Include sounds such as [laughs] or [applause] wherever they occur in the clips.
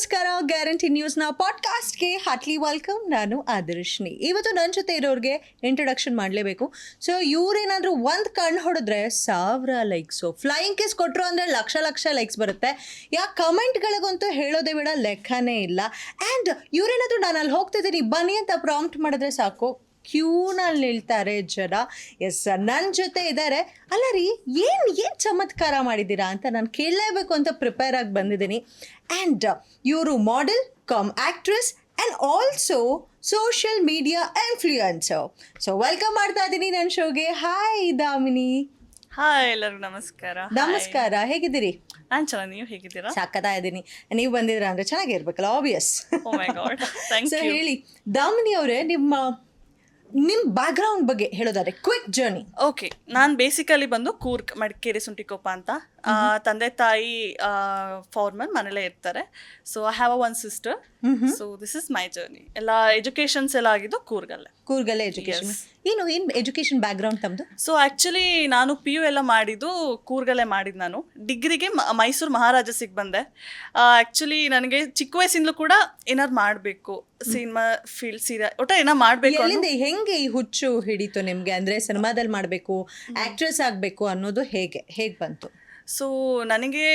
ನಮಸ್ಕಾರ. ಗ್ಯಾರಂಟಿ ನ್ಯೂಸ್ನ ಪಾಡ್ಕಾಸ್ಟ್ಗೆ ಹಾಟ್ಲಿ ವೆಲ್ಕಮ್. ನಾನು ಆದರ್ಶಿನಿ. ಇವತ್ತು ನನ್ನ ಜೊತೆ ಇರೋರಿಗೆ ಇಂಟ್ರೊಡಕ್ಷನ್ ಮಾಡಲೇಬೇಕು. ಸೊ ಇವ್ರೇನಾದರೂ ಒಂದು ಕಣ್ಣು ಹೊಡೆದ್ರೆ ಸಾವಿರ ಲೈಕ್ಸು ಫ್ಲೈಯಿಂಗ್ ಕಿಸ್ ಕೊಟ್ಟರು ಅಂದರೆ ಲಕ್ಷ ಲಕ್ಷ ಲೈಕ್ಸ್ ಬರುತ್ತೆ. ಯಾ ಕಮೆಂಟ್ಗಳಿಗಂತೂ ಹೇಳೋದೇ ಬೇಡ, ಲೆಕ್ಕನೇ ಇಲ್ಲ. ಆ್ಯಂಡ್ ಇವರೇನಾದರೂ ನಾನು ಅಲ್ಲಿ ಹೋಗ್ತಿದ್ದೀನಿ, ಬನ್ನಿ ಅಂತ ಪ್ರಾಂಪ್ಟ್ ಮಾಡಿದ್ರೆ ಸಾಕು. ಕ್ಯೂನಲ್ಲಿ ನಿಲ್ತಾರೆ ಜನ. ಎಸ್ ನನ್ನ ಜೊತೆ ಇದ್ದಾರೆ ಅಲ್ಲ ರೀ ಏನು ಏನು ಚಮತ್ಕಾರ ಮಾಡಿದ್ದೀರಾ ಅಂತ ನಾನು ಕೇಳಲೇಬೇಕು ಅಂತ ಪ್ರಿಪೇರ್ ಆಗಿ ಬಂದಿದ್ದೀನಿ. ಆ್ಯಂಡ್ ಇವರು model cum actress and also social media influencer so welcome ಮಾಡ್ತಾ ಇದ್ದೀನಿ ನನ್ನ ಶೋಗೆ. ಹಾಯ್ ದಾಮಿನಿ. ಹಾಯ್ ಎಲ್ಲರಿಗೂ ನಮಸ್ಕಾರ. ನಮಸ್ಕಾರ. ಹೇಗಿದ್ದೀರಿ? ನಾನು ಚೆನ್ನಾಗಿ ನೀವು ಹೇಗಿದ್ದೀರಾ? ಸಾಕತಾ ಇದ್ದೀನಿ. ನೀವು ಬಂದಿದ್ದೀರಾ ಅಂದರೆ ಚೆನ್ನಾಗಿರ್ಬೇಕಲ್ಲ ಆಬ್ವಿಯಸ್ ಸೊ ಯು ಹೇಳಿ ದಾಮಿನಿ ಅವರೇ ನಿಮ್ಮ ನಿಮ್ಮ ಬ್ಯಾಕ್ಗ್ರೌಂಡ್ ಬಗ್ಗೆ ಹೇಳೋದಾದ್ರೆ ಕ್ವಿಕ್ ಜರ್ನಿ ಓಕೆ ನಾನು ಬೇಸಿಕಲಿ ಬಂದು ಕೂರ್ಕ್ ಮಡಿಕೇರಿ ಸುಂಟಿಕೊಪ್ಪ ಅಂತ ತಂದೆ ತಾಯಿ ಫಾರ್ಮರ್ ಮನೇಲೇ ಇರ್ತಾರೆ. So I have a one sister so this is my journey ಎಲ್ಲ ಎಜುಕೇಶನ್ಸ್ ಎಲ್ಲ ಆಗಿದ್ದು ಕೂರ್ಗಲ್ಲೇ. ಕೂರ್ಗಲ್ಲೇ ಎಜುಕೇಶನ್ ಏನು ಏನು ಎಜುಕೇಶನ್ ಬ್ಯಾಕ್ಗ್ರೌಂಡ್ ತಮ್ಮದು ಸೊ ಆ್ಯಕ್ಚುಲಿ ನಾನು ಪಿ ಯು ಎಲ್ಲ ಮಾಡಿದ್ದು ಕೂರ್ಗಲ್ಲೇ ಮಾಡಿದ್ದು ನಾನು. ಡಿಗ್ರಿಗೆ ಮೈಸೂರು ಮಹಾರಾಜಸಿಗೆ ಬಂದೆ. ಆ್ಯಕ್ಚುಲಿ ನನಗೆ ಚಿಕ್ಕ ವಯಸ್ಸಿಂದಲೂ ಕೂಡ ಏನಾದ್ರು ಮಾಡಬೇಕು. ಸಿನಿಮಾ ಫೀಲ್ಡ್ ಸೀರಿಯಲ್ ಒಟ್ಟು ಏನೋ ಮಾಡಬೇಕು ಹೆಂಗೆ ಈ ಹುಚ್ಚು ಹಿಡಿತು ನಿಮಗೆ? ಅಂದ್ರೆ ಸಿನಿಮಾದಲ್ಲಿ ಮಾಡಬೇಕು ಆಕ್ಟ್ರೆಸ್ ಆಗಬೇಕು ಅನ್ನೋದು ಹೇಗೆ ಹೇಗೆ ಬಂತು? ಸೊ ನನಗೆ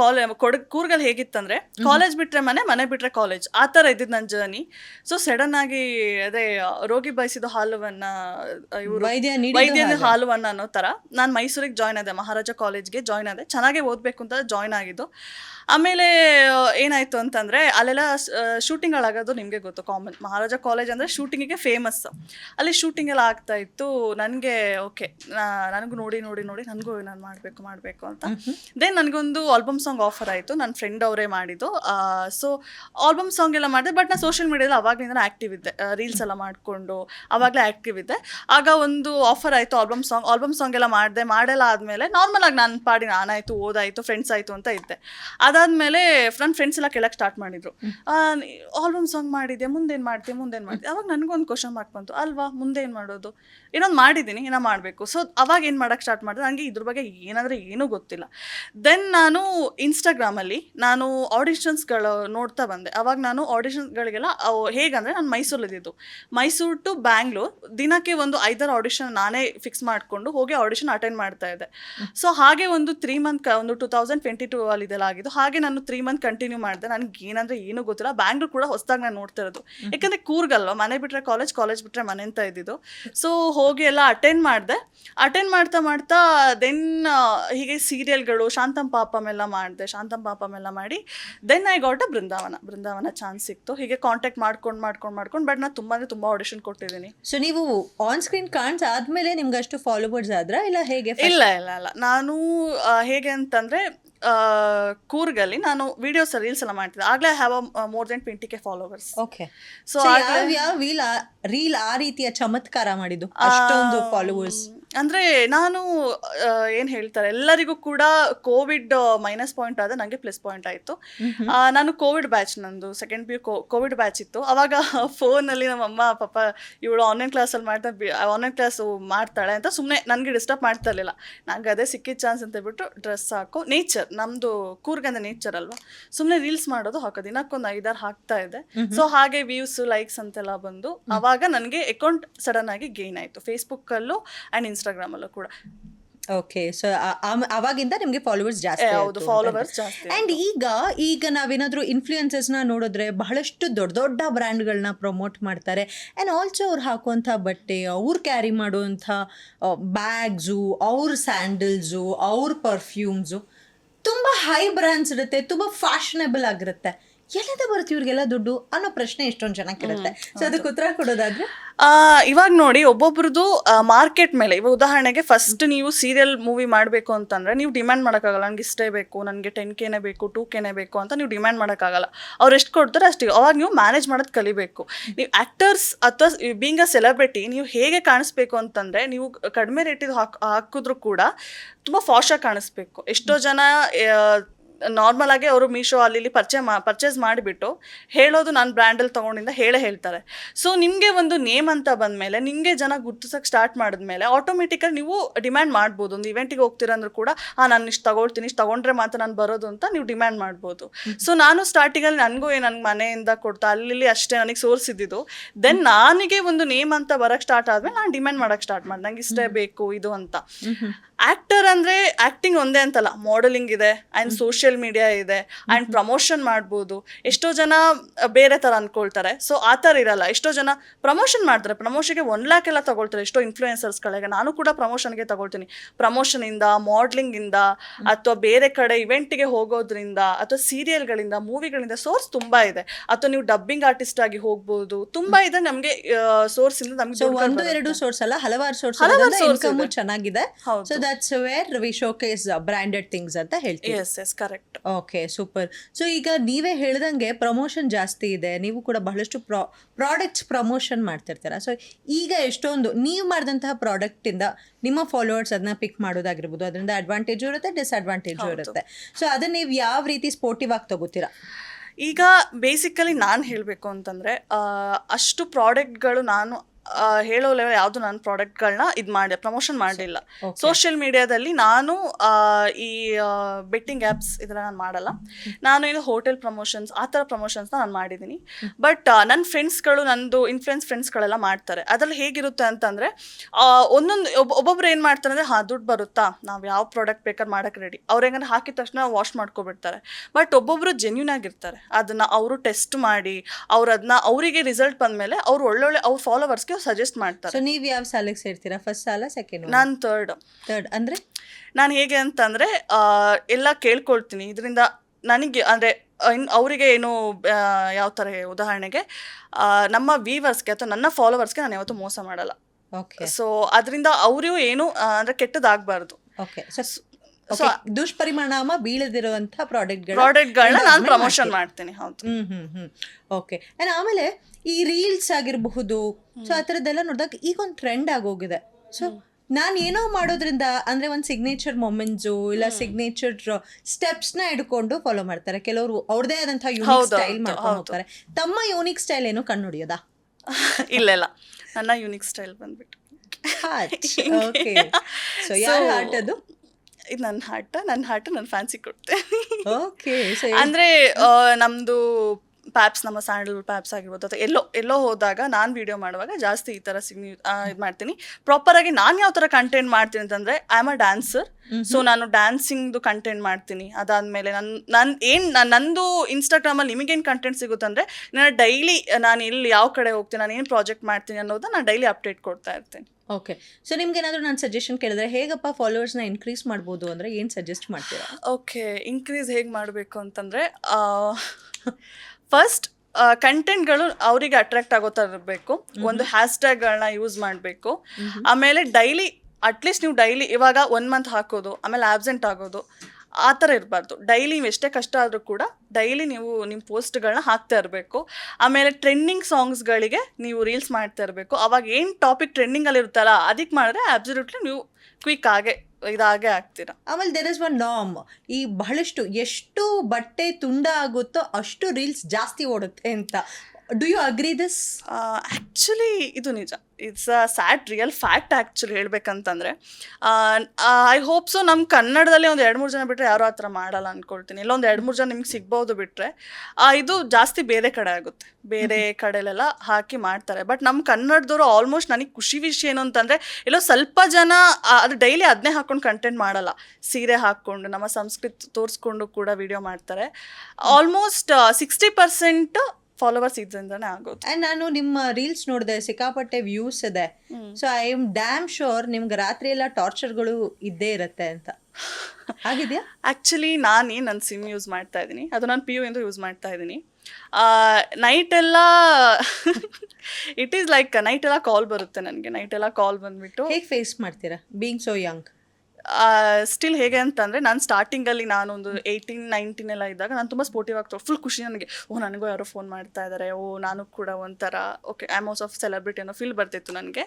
ಕಾಲೇ ಕೊಡ ಕೂರ್ಗಲ್ಲಿ ಹೇಗಿತ್ತಂದ್ರೆ ಕಾಲೇಜ್ ಬಿಟ್ರೆ ಮನೆ ಮನೆ ಬಿಟ್ರೆ ಕಾಲೇಜ್ ಆ ಥರ ಇದ್ದಿದ್ದು ನನ್ನ ಜರ್ನಿ ಸೊ ಸಡನ್ ಆಗಿ ಅದೇ ರೋಗಿ ಬಯಸಿದ ಹಾಲುವನ್ನ ಇವರು ವೈದ್ಯನ ಹಾಲುವನ್ನ ಅನ್ನೋ ಥರ ನಾನು ಮೈಸೂರಿಗೆ ಜಾಯ್ನ್ ಆದೆ ಮಹಾರಾಜ ಕಾಲೇಜ್ಗೆ ಜಾಯ್ನ್ ಆದೆ. ಚೆನ್ನಾಗೇ ಓದಬೇಕು ಅಂತ ಜಾಯ್ನ್ ಆಗಿದ್ದು. ಆಮೇಲೆ ಏನಾಯಿತು ಏನಾಯ್ತು ಅಂತಂದ್ರೆ ಅಲ್ಲೆಲ್ಲ ಶೂಟಿಂಗ್ಗಳಾಗೋದು ನಿಮಗೆ ಗೊತ್ತು ಕಾಮನ್ ಮಹಾರಾಜ ಕಾಲೇಜ್ ಅಂದರೆ ಶೂಟಿಂಗಿಗೆ ಫೇಮಸ್ ಅಲ್ಲಿ ಶೂಟಿಂಗ್ ಎಲ್ಲ ಆಗ್ತಾ ಇತ್ತು. ನನಗೆ ಓಕೆ ನನಗೂ ನೋಡಿ ನೋಡಿ ನೋಡಿ ನನಗೂ ನಾನು ಮಾಡಬೇಕು ಮಾಡಬೇಕು. ಅಂತ. ದೆನ್ ನನಗೊಂದು ಆಲ್ಬಮ್ ಸಾಂಗ್ ಆಫರ್ ಆಯಿತು. ನನ್ನ ಫ್ರೆಂಡ್ ಅವರೇ ಮಾಡಿದ್ದು. ಸೊ ಆಲ್ಬಮ್ ಸಾಂಗ್ ಎಲ್ಲ ಮಾಡಿದೆ ಬಟ್ ನಾನು ಸೋಷಿಯಲ್ ಮೀಡಿಯಾದಲ್ಲಿ ಅವಾಗಲಿಂದ ಆ್ಯಕ್ಟಿವ್ ಇದ್ದೆ. ರೀಲ್ಸ್ ಎಲ್ಲ ಮಾಡಿಕೊಂಡು ಆವಾಗಲೇ ಆ್ಯಕ್ಟಿವ್ ಇದ್ದೆ. ಆಗ ಒಂದು ಆಫರ್ ಆಯಿತು ಆಲ್ಬಮ್ ಸಾಂಗ್ ಆಲ್ಬಮ್ ಸಾಂಗ್ ಎಲ್ಲ ಮಾಡಿದೆ. ಮಾಡೆಲ್ಲ ಆದಮೇಲೆ ನಾರ್ಮಲ್ ಆಗಿ ನಾನು ಪಾಡಿ ನಾನಾಯಿತು ಓದಾಯಿತು ಫ್ರೆಂಡ್ಸ್ ಆಯಿತು ಅಂತ ಇದ್ದೆ. ಅದಾದಮೇಲೆ ನನ್ನ ಫ್ರೆಂಡ್ಸ್ ಎಲ್ಲ ಕೆಳಗೆ ಸ್ಟಾರ್ಟ್ ಮಾಡಿದ್ರು. ಆಲ್ಬಮ್ ಸಾಂಗ್ ಮಾಡಿದೆ ಮುಂದೇನು ಮಾಡ್ತೀವಿ ಮುಂದೇನು ಮಾಡ್ತೀವಿ ಅವಾಗ ನನಗೊಂದು ಕ್ವಶನ್ ಮಾರ್ಕ್ ಬಂತು. ಅಲ್ವಾ ಮುಂದೆ ಏನು ಮಾಡೋದು? ಏನೊಂದು ಮಾಡಿದ್ದೀನಿ ಏನೋ ಮಾಡಬೇಕು. ಸೊ ಅವಾಗ ಏನು ಮಾಡೋಕ್ಕೆ ಸ್ಟಾರ್ಟ್ ಮಾಡಿದೆ? ನನಗೆ ಇದ್ರ ಬಗ್ಗೆ ಏನಂದರೆ ಏನೂ ಗೊತ್ತಿಲ್ಲ. ದೆನ್ ನಾನು ಇನ್ಸ್ಟಾಗ್ರಾಮಲ್ಲಿ ನಾನು ಆಡಿಷನ್ಸ್ಗಳು ನೋಡ್ತಾ ಬಂದೆ. ಅವಾಗ ನಾನು ಆಡಿಷನ್ಸ್ಗಳಿಗೆಲ್ಲ ಹೇಗಂದರೆ ನಾನು ಮೈಸೂರಲ್ಲಿದ್ದು ಮೈಸೂರು ಟು ಬ್ಯಾಂಗ್ಳೂರ್ ದಿನಕ್ಕೆ ಒಂದು ಐದಾರು ಆಡಿಷನ್ ನಾನೇ ಫಿಕ್ಸ್ ಮಾಡಿಕೊಂಡು ಹೋಗಿ ಆಡಿಷನ್ ಅಟೆಂಡ್ ಮಾಡ್ತಾ ಇದ್ದೆ. ಸೊ ಹಾಗೆ ಒಂದು ತ್ರೀ ಮಂತ್ ಒಂದು ಟೂ ತೌಸಂಡ್ ಟ್ವೆಂಟಿ ಟೂ ಅಲ್ಲಿ ಇದೆಲ್ಲ ಆಗಿದ್ದು ಹಾಗೆ ನಾನು ತ್ರೀ ಮಂತ್ ಕಂಟಿನ್ಯೂ ಮಾಡಿದೆ. ನನಗೆ ಏನಂದ್ರೆ ಏನೂ ಗೊತ್ತಿಲ್ಲ. ಬ್ಯಾಂಗ್ಳೂರ್ ಕೂಡ ಹೊಸದಾಗಿ ನಾನು ನೋಡ್ತಾ ಇರೋದು. ಯಾಕಂದರೆ ಕೂರ್ಗಲ್ವ ಮನೆ ಬಿಟ್ಟರೆ ಕಾಲೇಜ್ ಕಾಲೇಜ್ ಬಿಟ್ಟರೆ ಮನೆ ಅಂತ ಇದ್ದಿದ್ದು. ಸೊ ಹೋಗಿ ಎಲ್ಲ ಅಟೆಂಡ್ ಮಾಡಿದೆ. ಅಟೆಂಡ್ ಮಾಡ್ತಾ ಮಾಡ್ತಾ ದೆನ್ ಹೀಗೆ ಸೀರಿಯಲ್ಗಳು ಶಾಂತಂ ಪಾಪಂ ಎಲ್ಲ ಮಾಡಿದೆ ಶಾಂತಂ ಪಾಪಂ ಎಲ್ಲ ಮಾಡಿ then I got a Brindavan Brindavan chance ಸಿಕ್ತು. ಹೀಗೆ ಕಾಂಟ್ಯಾಕ್ಟ್ ಮಾಡ್ಕೊಂಡು ಮಾಡ್ಕೊಂಡು ಮಾಡ್ಕೊಂಡು ಬಟ್ ನಾನು ತುಂಬಾ ಅಂದರೆ ತುಂಬ ಆಡಿಷನ್ ಕೊಟ್ಟಿದ್ದೀನಿ. ಸೊ ನೀವು ಆನ್ ಸ್ಕ್ರೀನ್ ಕಾಣ್ಸ್ ಆದ್ಮೇಲೆ ನಿಮ್ಗೆ ಅಷ್ಟು ಫಾಲೋವರ್ಸ್ ಆದ್ರ? ಇಲ್ಲ ಹೇಗೆ ಇಲ್ಲ ಇಲ್ಲ ಇಲ್ಲ. ನಾನು ಹೇಗೆ ಅಂತಂದ್ರೆ ಕೂರ್ಗಲ್ಲಿ ನಾನು ವಿಡಿಯೋಸ್ ರೀಲ್ಸ್ ಎಲ್ಲ ಮಾಡ್ತಿದ್ದೆ. ಆಗಲೇ have a more then twenty K followers okay so ಯಾವ ಯಾವ ರೀಲ್ ರೀಲ್ ಆ ರೀತಿಯ ಚಮತ್ಕಾರ ಮಾಡಿದ್ದು? ಅಷ್ಟೊಂದು ಫಾಲೋವರ್ಸ್ ಅಂದ್ರೆ ನಾನು ಏನ್ ಹೇಳ್ತಾರೆ ಎಲ್ಲರಿಗೂ ಕೂಡ ಕೋವಿಡ್ ಮೈನಸ್ ಪಾಯಿಂಟ್ ಆದ ನನಗೆ ಪ್ಲಸ್ ಪಾಯಿಂಟ್ ಆಯ್ತು. ನಾನು ಕೋವಿಡ್ ಬ್ಯಾಚ್ ನಂದು second P U COVID batch ಇತ್ತು. ಅವಾಗ [laughs] ಫೋನ್ ಅಲ್ಲಿ ನಮ್ಮ ಅಮ್ಮ ಪಾಪ ಇವಳು ಆನ್ಲೈನ್ ಕ್ಲಾಸಲ್ಲಿ ಮಾಡ್ತಾ ಆನ್ಲೈನ್ ಕ್ಲಾಸ್ ಮಾಡ್ತಾಳೆ ಅಂತ ಸುಮ್ಮನೆ ನನಗೆ ಡಿಸ್ಟರ್ಬ್ ಮಾಡ್ತಾ ಇರಲಿಲ್ಲ. ನಂಗೆ ಅದೇ ಸಿಕ್ಕಿದ ಚಾನ್ಸ್ ಅಂತ ಹೇಳ್ಬಿಟ್ಟು ಡ್ರೆಸ್ ಹಾಕು. ನೇಚರ್ ನಮ್ಮದು ಕೂರ್ಗಂದ ನೇಚರ್ ಅಲ್ವಾ? ಸುಮ್ಮನೆ ರೀಲ್ಸ್ ಮಾಡೋದು ಹಾಕೋದು. ದಿನಕ್ಕೊಂದು ಐದಾರು ಹಾಕ್ತಾ ಇದೆ ಸೊ ಹಾಗೆ ವ್ಯೂಸ್ ಲೈಕ್ಸ್ ಅಂತೆಲ್ಲ ಬಂದು ಅವಾಗ ನನಗೆ ಅಕೌಂಟ್ ಸಡನ್ ಆಗಿ ಗೇನ್ ಆಯಿತು. ಫೇಸ್ಬುಕ್ಕಲ್ಲೂ ಆ್ಯಂಡ್ ಇನ್ಸ್ಟಾಗ್ರಾಮಲ್ಲೂ ಕೂಡ. ಓಕೆ ಸೊ ಅವಾಗಿಂದ ನಿಮಗೆ ಫಾಲೋವರ್ಸ್ ಜಾಸ್ತಿ ಹೌದು ಫಾಲೋವರ್ಸ್ ಜಾಸ್ತಿ ಅಂಡ್ ಈಗ ಈಗ ನಾವೇನಾದರೂ ಇನ್ಫ್ಲೂಯೆನ್ಸಸ್ನ ನೋಡಿದ್ರೆ ಬಹಳಷ್ಟು ದೊಡ್ಡ ದೊಡ್ಡ ಬ್ರ್ಯಾಂಡ್ಗಳನ್ನ ಪ್ರಮೋಟ್ ಮಾಡ್ತಾರೆ. ಆ್ಯಂಡ್ ಆಲ್ಸೋ ಅವ್ರು ಹಾಕುವಂಥ ಬಟ್ಟೆ ಅವ್ರು ಕ್ಯಾರಿ ಮಾಡುವಂಥ ಬ್ಯಾಗ್ಸು ಅವ್ರ ಸ್ಯಾಂಡಲ್ಸು ಅವ್ರ ಪರ್ಫ್ಯೂಮ್ಸು ತುಂಬ ಹೈ ಬ್ರ್ಯಾಂಡ್ಸ್ ಇರುತ್ತೆ ತುಂಬ ಫ್ಯಾಷನಬಲ್ ಆಗಿರುತ್ತೆ. ಎಲ್ಲಿಂದ ಬರುತ್ತೆ ಇವ್ರಿಗೆಲ್ಲ ದುಡ್ಡು ಅನ್ನೋ ಪ್ರಶ್ನೆ ಎಷ್ಟೊಂದು ಜನ ಕೇಳುತ್ತೆ. ಸೊ ಅದಕ್ಕೆ ಉತ್ತರ ಕೊಡೋದಾದ್ರೆ? ಇವಾಗ ನೋಡಿ ಒಬ್ಬೊಬ್ರದ್ದು ಮಾರ್ಕೆಟ್ ಮೇಲೆ ಇವಾಗ ಉದಾಹರಣೆಗೆ ಫಸ್ಟ್ ನೀವು ಸೀರಿಯಲ್ ಮೂವಿ ಮಾಡಬೇಕು ಅಂತಂದ್ರೆ ನೀವು ಡಿಮ್ಯಾಂಡ್ ಮಾಡೋಕ್ಕಾಗಲ್ಲ. ನನಗೆ ಇಷ್ಟೇ ಬೇಕು ನನಗೆ ಟೆನ್ ಕೆನೇ ಬೇಕು ಟೂ ಕೆನೇ ಬೇಕು ಅಂತ ನೀವು ಡಿಮ್ಯಾಂಡ್ ಮಾಡೋಕ್ಕಾಗಲ್ಲ. ಅವ್ರು ಎಷ್ಟು ಕೊಡ್ತಾರೆ ಅಷ್ಟು. ಅವಾಗ ನೀವು ಮ್ಯಾನೇಜ್ ಮಾಡೋದು ಕಲಿಬೇಕು. ನೀವು ಆ್ಯಕ್ಟರ್ಸ್ ಅಥವಾ ಬೀಂಗ್ ಅ ಸೆಲೆಬ್ರಿಟಿ ನೀವು ಹೇಗೆ ಕಾಣಿಸ್ಬೇಕು ಅಂತಂದರೆ ನೀವು ಕಡಿಮೆ ರೇಟಿದು ಹಾಕ್ ಹಾಕಿದ್ರು ಕೂಡ ತುಂಬ ಫಾಶಾಗಿ ಕಾಣಿಸ್ಬೇಕು. ಎಷ್ಟೋ ಜನ ನಾರ್ಮಲ್ ಆಗಿ ಅವರು ಮೀಶೋ ಅಲ್ಲಿ ಪರ್ಚೇ ಮಾ ಪರ್ಚೇಸ್ ಮಾಡಿಬಿಟ್ಟು ಹೇಳೋದು ನಾನು ಬ್ರ್ಯಾಂಡಲ್ಲಿ ತೊಗೊಂಡಿಂದ ಹೇಳೇ ಹೇಳ್ತಾರೆ. ಸೊ ನಿಮಗೆ ಒಂದು ನೇಮ್ ಅಂತ ಬಂದಮೇಲೆ ನಿಮಗೆ ಜನ ಗುರ್ತಿಸೋಕೆ ಸ್ಟಾರ್ಟ್ ಮಾಡಿದ್ಮೇಲೆ ಆಟೋಮೆಟಿಕಲ್ಲಿ ನೀವು ಡಿಮ್ಯಾಂಡ್ ಮಾಡ್ಬೋದು. ಒಂದು ಇವೆಂಟಿಗೆ ಹೋಗ್ತೀರ ಅಂದ್ರೂ ಕೂಡ ಹಾಂ ನಾನು ಇಷ್ಟು ತಗೊಳ್ತೀನಿ ಇಷ್ಟು ತಗೊಂಡ್ರೆ ಮಾತ್ರ ನಾನು ಬರೋದು ಅಂತ ನೀವು ಡಿಮ್ಯಾಂಡ್ ಮಾಡ್ಬೋದು. ಸೊ ನಾನು ಸ್ಟಾರ್ಟಿಂಗಲ್ಲಿ ನನಗೂ ಏನು ನನಗೆ ಮನೆಯಿಂದ ಕೊಡ್ತಾ ಅಲ್ಲಿ ಅಷ್ಟೇ ನನಗೆ ಸೋರ್ಸ್ ಇದ್ದಿದ್ದು ದೆನ್ ನನಗೆ ಒಂದು ನೇಮ್ ಅಂತ ಬರೋಕ್ಕೆ ಸ್ಟಾರ್ಟ್ ಆದಮೇಲೆ ನಾನು ಡಿಮ್ಯಾಂಡ್ ಮಾಡೋಕ್ಕೆ ಸ್ಟಾರ್ಟ್ ಮಾಡಿ ನಂಗೆ ಇಷ್ಟೇ ಬೇಕು ಇದು ಅಂತ. ಆಕ್ಟರ್ ಅಂದ್ರೆ ಆಕ್ಟಿಂಗ್ ಒಂದೇ ಅಂತಲ್ಲ. ಮಾಡೆಲಿಂಗ್ ಇದೆ ಆ್ಯಂಡ್ ಸೋಷಿಯಲ್ ಮೀಡಿಯಾ ಇದೆ ಆ್ಯಂಡ್ ಪ್ರಮೋಷನ್ ಮಾಡ್ಬೋದು. ಎಷ್ಟೋ ಜನ ಬೇರೆ ಥರ ಅಂದ್ಕೊಳ್ತಾರೆ ಸೊ ಆ ಥರ ಇರಲ್ಲ. ಎಷ್ಟೋ ಜನ ಪ್ರಮೋಷನ್ ಮಾಡ್ತಾರೆ. ಪ್ರಮೋಷನ್ಗೆ ಒನ್ ಲ್ಯಾಕ್ ಎಲ್ಲ ತಗೊಳ್ತಾರೆ. ಎಷ್ಟೋ ಇನ್ಫ್ಲೂಯೆನ್ಸರ್ಸ್ಗಳಿಗೆ ನಾನು ಕೂಡ ಪ್ರಮೋಷನ್ಗೆ ತಗೊಳ್ತೀನಿ. ಪ್ರಮೋಷನಿಂದ ಮಾಡ್ಲಿಂಗಿಂದ ಅಥವಾ ಬೇರೆ ಕಡೆ ಇವೆಂಟಿಗೆ ಹೋಗೋದ್ರಿಂದ ಅಥವಾ ಸೀರಿಯಲ್ಗಳಿಂದ ಮೂವಿಗಳಿಂದ ಸೋರ್ಸ್ ತುಂಬಾ ಇದೆ. ಅಥವಾ ನೀವು ಡಬ್ಬಿಂಗ್ ಆರ್ಟಿಸ್ಟ್ ಆಗಿ ಹೋಗ್ಬೋದು. ತುಂಬಾ ಇದೆ ನಮಗೆ ಸೋರ್ಸ್ ಇಂದ ನಮಗೆ ಒಂದು ಎರಡು ಸೋರ್ಸ್ ಅಲ್ಲ ಹಲವಾರು ಸೋರ್ಸ್ ಹಲವಾರು ಸೋರ್ಸ್ ಚೆನ್ನಾಗಿದೆ. So that's where we showcase branded things ಅಂತ ಹೇಳ್ತೀವಿ. Yes yes correct okay super so ಈಗ ನೀವೇ ಹೇಳ್ದಂಗೆ ಪ್ರಮೋಷನ್ ಜಾಸ್ತಿ ಇದೆ. ನೀವು ಕೂಡ ಬಹಳಷ್ಟು ಪ್ರಾ ಪ್ರಾಡಕ್ಟ್ಸ್ ಪ್ರಮೋಷನ್ ಮಾಡ್ತಿರ್ತೀರ. ಸೊ ಈಗ ಎಷ್ಟೊಂದು ನೀವು ಮಾಡಿದಂತಹ ಪ್ರಾಡಕ್ಟಿಂದ ನಿಮ್ಮ ಫಾಲೋವರ್ಸ್ ಅದನ್ನ ಪಿಕ್ ಮಾಡೋದಾಗಿರ್ಬೋದು. ಅದರಿಂದ ಅಡ್ವಾಂಟೇಜು ಇರುತ್ತೆ ಡಿಸ್ಅಡ್ವಾಂಟೇಜು ಇರುತ್ತೆ. ಸೊ ಅದನ್ನ ನೀವು ಯಾವ ರೀತಿ ಸ್ಪೋರ್ಟಿವ್ ಆಗಿ ತಗೋತೀರಾ? ಈಗ ಬೇಸಿಕಲಿ ನಾನು ಹೇಳಬೇಕು ಅಂತಂದರೆ ಅಷ್ಟು ಪ್ರಾಡಕ್ಟ್ಗಳು ನಾನು ಹೇಳೋ ಲೆವೆಲ್ ಯಾವುದು ನನ್ನ ಪ್ರಾಡಕ್ಟ್ಗಳನ್ನ ಇದು ಮಾಡಿ ಪ್ರಮೋಷನ್ ಮಾಡಲಿಲ್ಲ. ಸೋಷಿಯಲ್ ಮೀಡಿಯಾದಲ್ಲಿ ನಾನು ಈ ಬೆಟ್ಟಿಂಗ್ ಆ್ಯಪ್ಸ್ ಇದೆಲ್ಲ ನಾನು ಮಾಡಲ್ಲ. ನಾನು ಇದು ಹೋಟೆಲ್ ಪ್ರಮೋಷನ್ಸ್ ಆ ಥರ ಪ್ರಮೋಷನ್ಸ್ನ ನಾನು ಮಾಡಿದ್ದೀನಿ ಬಟ್ ನನ್ನ ಫ್ರೆಂಡ್ಸ್ಗಳು ನಂದು ಇನ್ಫ್ಲುಯೆನ್ಸ್ ಫ್ರೆಂಡ್ಸ್ಗಳೆಲ್ಲ ಮಾಡ್ತಾರೆ. ಅದರಲ್ಲಿ ಹೇಗಿರುತ್ತೆ ಅಂತಂದರೆ ಒಂದೊಂದು ಒಬ್ಬ ಒಬ್ಬೊಬ್ರು ಏನು ಮಾಡ್ತಾರೆ ಅಂದರೆ ಹಾಂ ದುಡ್ಡು ಬರುತ್ತಾ? ನಾವು ಯಾವ ಪ್ರಾಡಕ್ಟ್ ಬೇಕಾದ್ರೆ ಮಾಡೋಕ್ಕೆ ರೆಡಿ ಅವ್ರು ಹೆಂಗಂದ್ರೆ ಹಾಕಿದ ತಕ್ಷಣ ವಾಶ್ ಮಾಡ್ಕೊಬಿಡ್ತಾರೆ. ಬಟ್ ಒಬ್ಬೊಬ್ರು ಜೆನ್ಯೂನ್ ಆಗಿರ್ತಾರೆ. ಅದನ್ನ ಅವರು ಟೆಸ್ಟ್ ಮಾಡಿ ಅವ್ರು ಅದನ್ನ ಅವರಿಗೆ ರಿಸಲ್ಟ್ ಬಂದಮೇಲೆ ಅವ್ರು ಒಳ್ಳೊಳ್ಳೆ ಅವ್ರ ಫಾಲೋವರ್ಸ್ಗೆ ಸಜೆಸ್ಟ್ ಮಾಡ್ತಾರೆ. ಸೊ ನೀವು ಯಾವ ಸಾಲಕ್ಕೆ ಸೇರ್ತೀರಾ? ಫಸ್ಟ್ ಸಾಲ ಸೆಕೆಂಡ್ ನಾನು ಥರ್ಡ್ ಥರ್ಡ್ ಅಂದ್ರೆ? ನಾನು ಹೇಗೆ ಅಂತಂದರೆ ಎಲ್ಲ ಕೇಳ್ಕೊಳ್ತೀನಿ. ಇದರಿಂದ ನನಗೆ ಅಂದರೆ ಅವರಿಗೆ ಏನು ಯಾವ ಥರ ಉದಾಹರಣೆಗೆ ನಮ್ಮ ವೀವರ್ಸ್ಗೆ ಅಥವಾ ನನ್ನ ಫಾಲೋವರ್ಸ್ಗೆ ನಾನು ಯಾವತ್ತೂ ಮೋಸ ಮಾಡಲ್ಲ. ಓಕೆ ಸೊ ಅದರಿಂದ ಅವರು ಏನು ಅಂದರೆ ಅಂದ್ರೆ ಕೆಟ್ಟದಾಗಬಾರ್ದು. ಓಕೆ ಸೊ ದುಷ್ಪರಿಣಾಮ ಬೀಳದಿರುವಂತಹ ಪ್ರಾಡಕ್ಟ್ ಪ್ರಾಡಕ್ಟ್ಗಳನ್ನ ನಾನು ಪ್ರಮೋಷನ್ ಮಾಡ್ತೀನಿ ಹೌದು. ಹ್ಮ್ ಹ್ಮ್ ಹ್ಮ್. ಓಕೆ ಅಂಡ್ ಆಮೇಲೆ ಈ ರೀಲ್ಸ್ ಆಗಿರಬಹುದು ಸೊ ಆ ಥರದ್ದೆಲ್ಲ ನೋಡಿದಾಗ ಈಗ ಒಂದು ಟ್ರೆಂಡ್ ಆಗೋಗಿದೆ ಸೊ ನಾನು ಏನೋ ಮಾಡೋದ್ರಿಂದ ಅಂದ್ರೆ ಒಂದು ಸಿಗ್ನೇಚರ್ ಮೊಮೆಂಟ್ಸು ಇಲ್ಲ ಸಿಗ್ನೇಚರ್ ಸ್ಟೆಪ್ಸ್ನ ಹಿಡ್ಕೊಂಡು ಫಾಲೋ ಮಾಡ್ತಾರೆ. ಕೆಲವರು ಅವ್ರದೇ ಆದಂತಹ ಯೂನಿಕ್ ಸ್ಟೈಲ್ ಮಾಡ್ಕೊಂಡು ಹೋಗ್ತಾರೆ. ತಮ್ಮ ಯೂನಿಕ್ ಸ್ಟೈಲ್ ಏನು ಕಂಡುಹಿಡಿಯೋದಾ [laughs] ಇಲ್ಲ ಇಲ್ಲ. ನನ್ನ ಯೂನಿಕ್ ಸ್ಟೈಲ್ ಬಂದ್ಬಿಟ್ಟು. ಓಕೆ ಸೊ ಯಾರು ಅದು ಇದು ನನ್ನ ಹಾಟ ನನ್ನ ಹಾಟ ನನ್ನ ಫ್ಯಾನ್ಸಿ ಕೊಡ್ತೇನೆ ಓಕೆ ಅಂದ್ರೆ ಆ, ನಮ್ದು ಪ್ಯಾಪ್ಸ್ ನಮ್ಮ ಸ್ಯಾಂಡಲ್ ಪ್ಯಾಪ್ಸ್ ಆಗಿರ್ಬೋದು ಅಥವಾ ಎಲ್ಲೋ ಎಲ್ಲೋ ಹೋದಾಗ ನಾನು ವಿಡಿಯೋ ಮಾಡುವಾಗ ಜಾಸ್ತಿ ಈ ಥರ ಸಿಗ್ನಿ ಇದು ಮಾಡ್ತೀನಿ. ಪ್ರಾಪರ್ ಆಗಿ ನಾನು ಯಾವ ಥರ ಕಂಟೆಂಟ್ ಮಾಡ್ತೀನಿ ಅಂತಂದರೆ I am a dancer so ನಾನು ಡ್ಯಾನ್ಸಿಂಗ್ದು ಕಂಟೆಂಟ್ ಮಾಡ್ತೀನಿ. ಅದಾದಮೇಲೆ ನನ್ನ ನಾನು ಏನು ನಂದು ಇನ್ಸ್ಟಾಗ್ರಾಮಲ್ಲಿ ನಿಮಗೇನು ಕಂಟೆಂಟ್ ಸಿಗುತ್ತಂದರೆ ನಾನು ಡೈಲಿ ನಾನು ಎಲ್ಲಿ ಯಾವ ಕಡೆ ಹೋಗ್ತೀನಿ ನಾನು ಏನು ಪ್ರಾಜೆಕ್ಟ್ ಮಾಡ್ತೀನಿ ಅನ್ನೋದನ್ನ ನಾನು ಡೈಲಿ ಅಪ್ಡೇಟ್ ಕೊಡ್ತಾ ಇರ್ತೀನಿ. ಓಕೆ ಸೊ ನಿಮ್ಗೆ ಏನಾದರೂ ನಾನು ಸಜೆಷನ್ ಕೇಳಿದ್ರೆ ಹೇಗಪ್ಪ ಫಾಲೋವರ್ಸ್ನ ಇನ್ಕ್ರೀಸ್ ಮಾಡ್ಬೋದು ಅಂದರೆ ಏನು ಸಜೆಸ್ಟ್ ಮಾಡ್ತೀರಾ? ಓಕೆ ಇನ್ಕ್ರೀಸ್ ಹೇಗೆ ಮಾಡಬೇಕು ಅಂತಂದರೆ ಫಸ್ಟ್ ಕಂಟೆಂಟ್ಗಳು ಅವರಿಗೆ ಅಟ್ರಾಕ್ಟ್ ಆಗೋ ಥರ ಇರಬೇಕು. ಒಂದು ಹ್ಯಾಶ್ಟ್ಯಾಗ್ಗಳನ್ನ ಯೂಸ್ ಮಾಡಬೇಕು. ಆಮೇಲೆ ಡೈಲಿ ಅಟ್ಲೀಸ್ಟ್ ನೀವು ಡೈಲಿ ಇವಾಗ ಒನ್ ಮಂತ್ ಹಾಕೋದು ಆಮೇಲೆ ಆಬ್ಸೆಂಟ್ ಆಗೋದು. ಆ ಥರ ಇರಬಾರ್ದು. ಡೈಲಿ ನೀವು ಎಷ್ಟೇ ಕಷ್ಟ ಆದರೂ ಕೂಡ ಡೈಲಿ ನೀವು ನಿಮ್ಮ ಪೋಸ್ಟ್ಗಳನ್ನ ಹಾಕ್ತಾ ಇರಬೇಕು. ಆಮೇಲೆ ಟ್ರೆಂಡಿಂಗ್ ಸಾಂಗ್ಸ್ಗಳಿಗೆ ನೀವು ರೀಲ್ಸ್ ಮಾಡ್ತಾ ಇರಬೇಕು. ಅವಾಗ ಏನು ಟಾಪಿಕ್ ಟ್ರೆಂಡಿಂಗಲ್ಲಿ ಇರುತ್ತಲ್ಲ ಅದಕ್ಕೆ ಮಾಡಿದ್ರೆ ಅಬ್ಸಲ್ಯೂಟ್ಲಿ ನೀವು ಕ್ವಿಕ್ ಆಗೇ ಇದಾಗೆ ಆಗ್ತೀರಾ. ಆಮೇಲೆ ದೇರ್ ಇಸ್ ಒನ್ ನಾಮ್ ಈ ಬಹಳಷ್ಟು ಎಷ್ಟು ಬಟ್ಟೆ ತುಂಡ ಆಗುತ್ತೋ ಅಷ್ಟು ರೀಲ್ಸ್ ಜಾಸ್ತಿ ಓಡುತ್ತೆ ಅಂತ. Do you agree this actually ಇದು ನಿಜ. It's a sad real fact actually ಹೇಳ್ಬೇಕಂತಂದರೆ. I hope so ನಮ್ಮ ಕನ್ನಡದಲ್ಲಿ ಒಂದು ಎರಡು ಮೂರು ಜನ ಬಿಟ್ಟರೆ ಯಾರೂ ಆ ಥರ ಮಾಡಲ್ಲ ಅಂದ್ಕೊಳ್ತೀನಿ ಇಲ್ಲೊಂದು ಎರಡು ಮೂರು ಜನ ನಿಮ್ಗೆ ಸಿಗ್ಬೋದು ಬಿಟ್ಟರೆ ಇದು ಜಾಸ್ತಿ ಬೇರೆ ಕಡೆ ಆಗುತ್ತೆ. ಬೇರೆ ಕಡೆಲೆಲ್ಲ ಹಾಕಿ ಮಾಡ್ತಾರೆ. ಬಟ್ ನಮ್ಮ ಕನ್ನಡದವರು ಆಲ್ಮೋಸ್ಟ್ ನನಗೆ ಖುಷಿ ವಿಷಯ ಏನು ಅಂತಂದರೆ ಎಲ್ಲೋ ಸ್ವಲ್ಪ ಜನ ಅದು ಡೈಲಿ ಅದನ್ನೇ ಹಾಕ್ಕೊಂಡು ಕಂಟೆಂಟ್ ಮಾಡಲ್ಲ. ಸೀರೆ ಹಾಕ್ಕೊಂಡು ನಮ್ಮ ಸಂಸ್ಕೃತಿ ತೋರಿಸ್ಕೊಂಡು ಕೂಡ ವಿಡಿಯೋ ಮಾಡ್ತಾರೆ. ಆಲ್ಮೋಸ್ಟ್ ಸಿಕ್ಸ್ಟಿ ಪರ್ಸೆಂಟ್ ಫಾಲೋವರ್ಸ್ ಇದರಿಂದನೇ ಆಗೋದು. ಆ್ಯಂಡ್ ನಾನು ನಿಮ್ಮ ರೀಲ್ಸ್ ನೋಡಿದೆ ಸಿಕ್ಕಾಪಟ್ಟೆ ವ್ಯೂಸ್ ಇದೆ. So I am damn sure ನಿಮ್ಗೆ ರಾತ್ರಿ ಎಲ್ಲ ಟಾರ್ಚರ್ಗಳು ಇದ್ದೇ ಇರುತ್ತೆ ಅಂತ. ಆಗಿದೆಯಾ? ಆ್ಯಕ್ಚುಲಿ ನಾನು ನನ್ನ ಸಿಮ್ ಯೂಸ್ ಮಾಡ್ತಾ ಇದ್ದೀನಿ. ಅದು ನಾನು ಪಿ ಯು ಎಂದು ಯೂಸ್ ಮಾಡ್ತಾ ಇದ್ದೀನಿ. ನೈಟ್ ಎಲ್ಲ ಇಟ್ ಈಸ್ ಲೈಕ್ ನೈಟ್ ಎಲ್ಲ ಕಾಲ್ ಬರುತ್ತೆ ನನಗೆ. ನೈಟ್ ಎಲ್ಲ ಕಾಲ್ ಬಂದ್ಬಿಟ್ಟು ಹೇಗೆ ಫೇಸ್ ಮಾಡ್ತೀರಾ? ಬೀಯಿಂಗ್ ಸೋ ಯಂಗ್ ಸ್ಟಿಲ್ ಹೇಗೆ ಅಂತಂದರೆ ನಾನು ಸ್ಟಾರ್ಟಿಂಗಲ್ಲಿ ನಾನೊಂದು ಏಯ್ಟೀನ್ ನೈನ್ಟೀನ್ ಎಲ್ಲ ಇದ್ದಾಗ ನಾನು ತುಂಬ ಸ್ಪೋರ್ಟಿವ್ ಆಗ್ತಾರೆ ಫುಲ್ ಖುಷಿ ನನಗೆ. ಓ, ನನಗೂ ಯಾರೋ ಫೋನ್ ಮಾಡ್ತಾ ಇದ್ದಾರೆ ಓ, ನಾನು ಕೂಡ ಒಂಥರ ಓಕೆ ಆಮೋಸ್ ಆಫ್ ಸೆಲೆಬ್ರಿಟಿ ಅನ್ನೋ ಫೀಲ್ ಬರ್ತಿತ್ತು ನನಗೆ.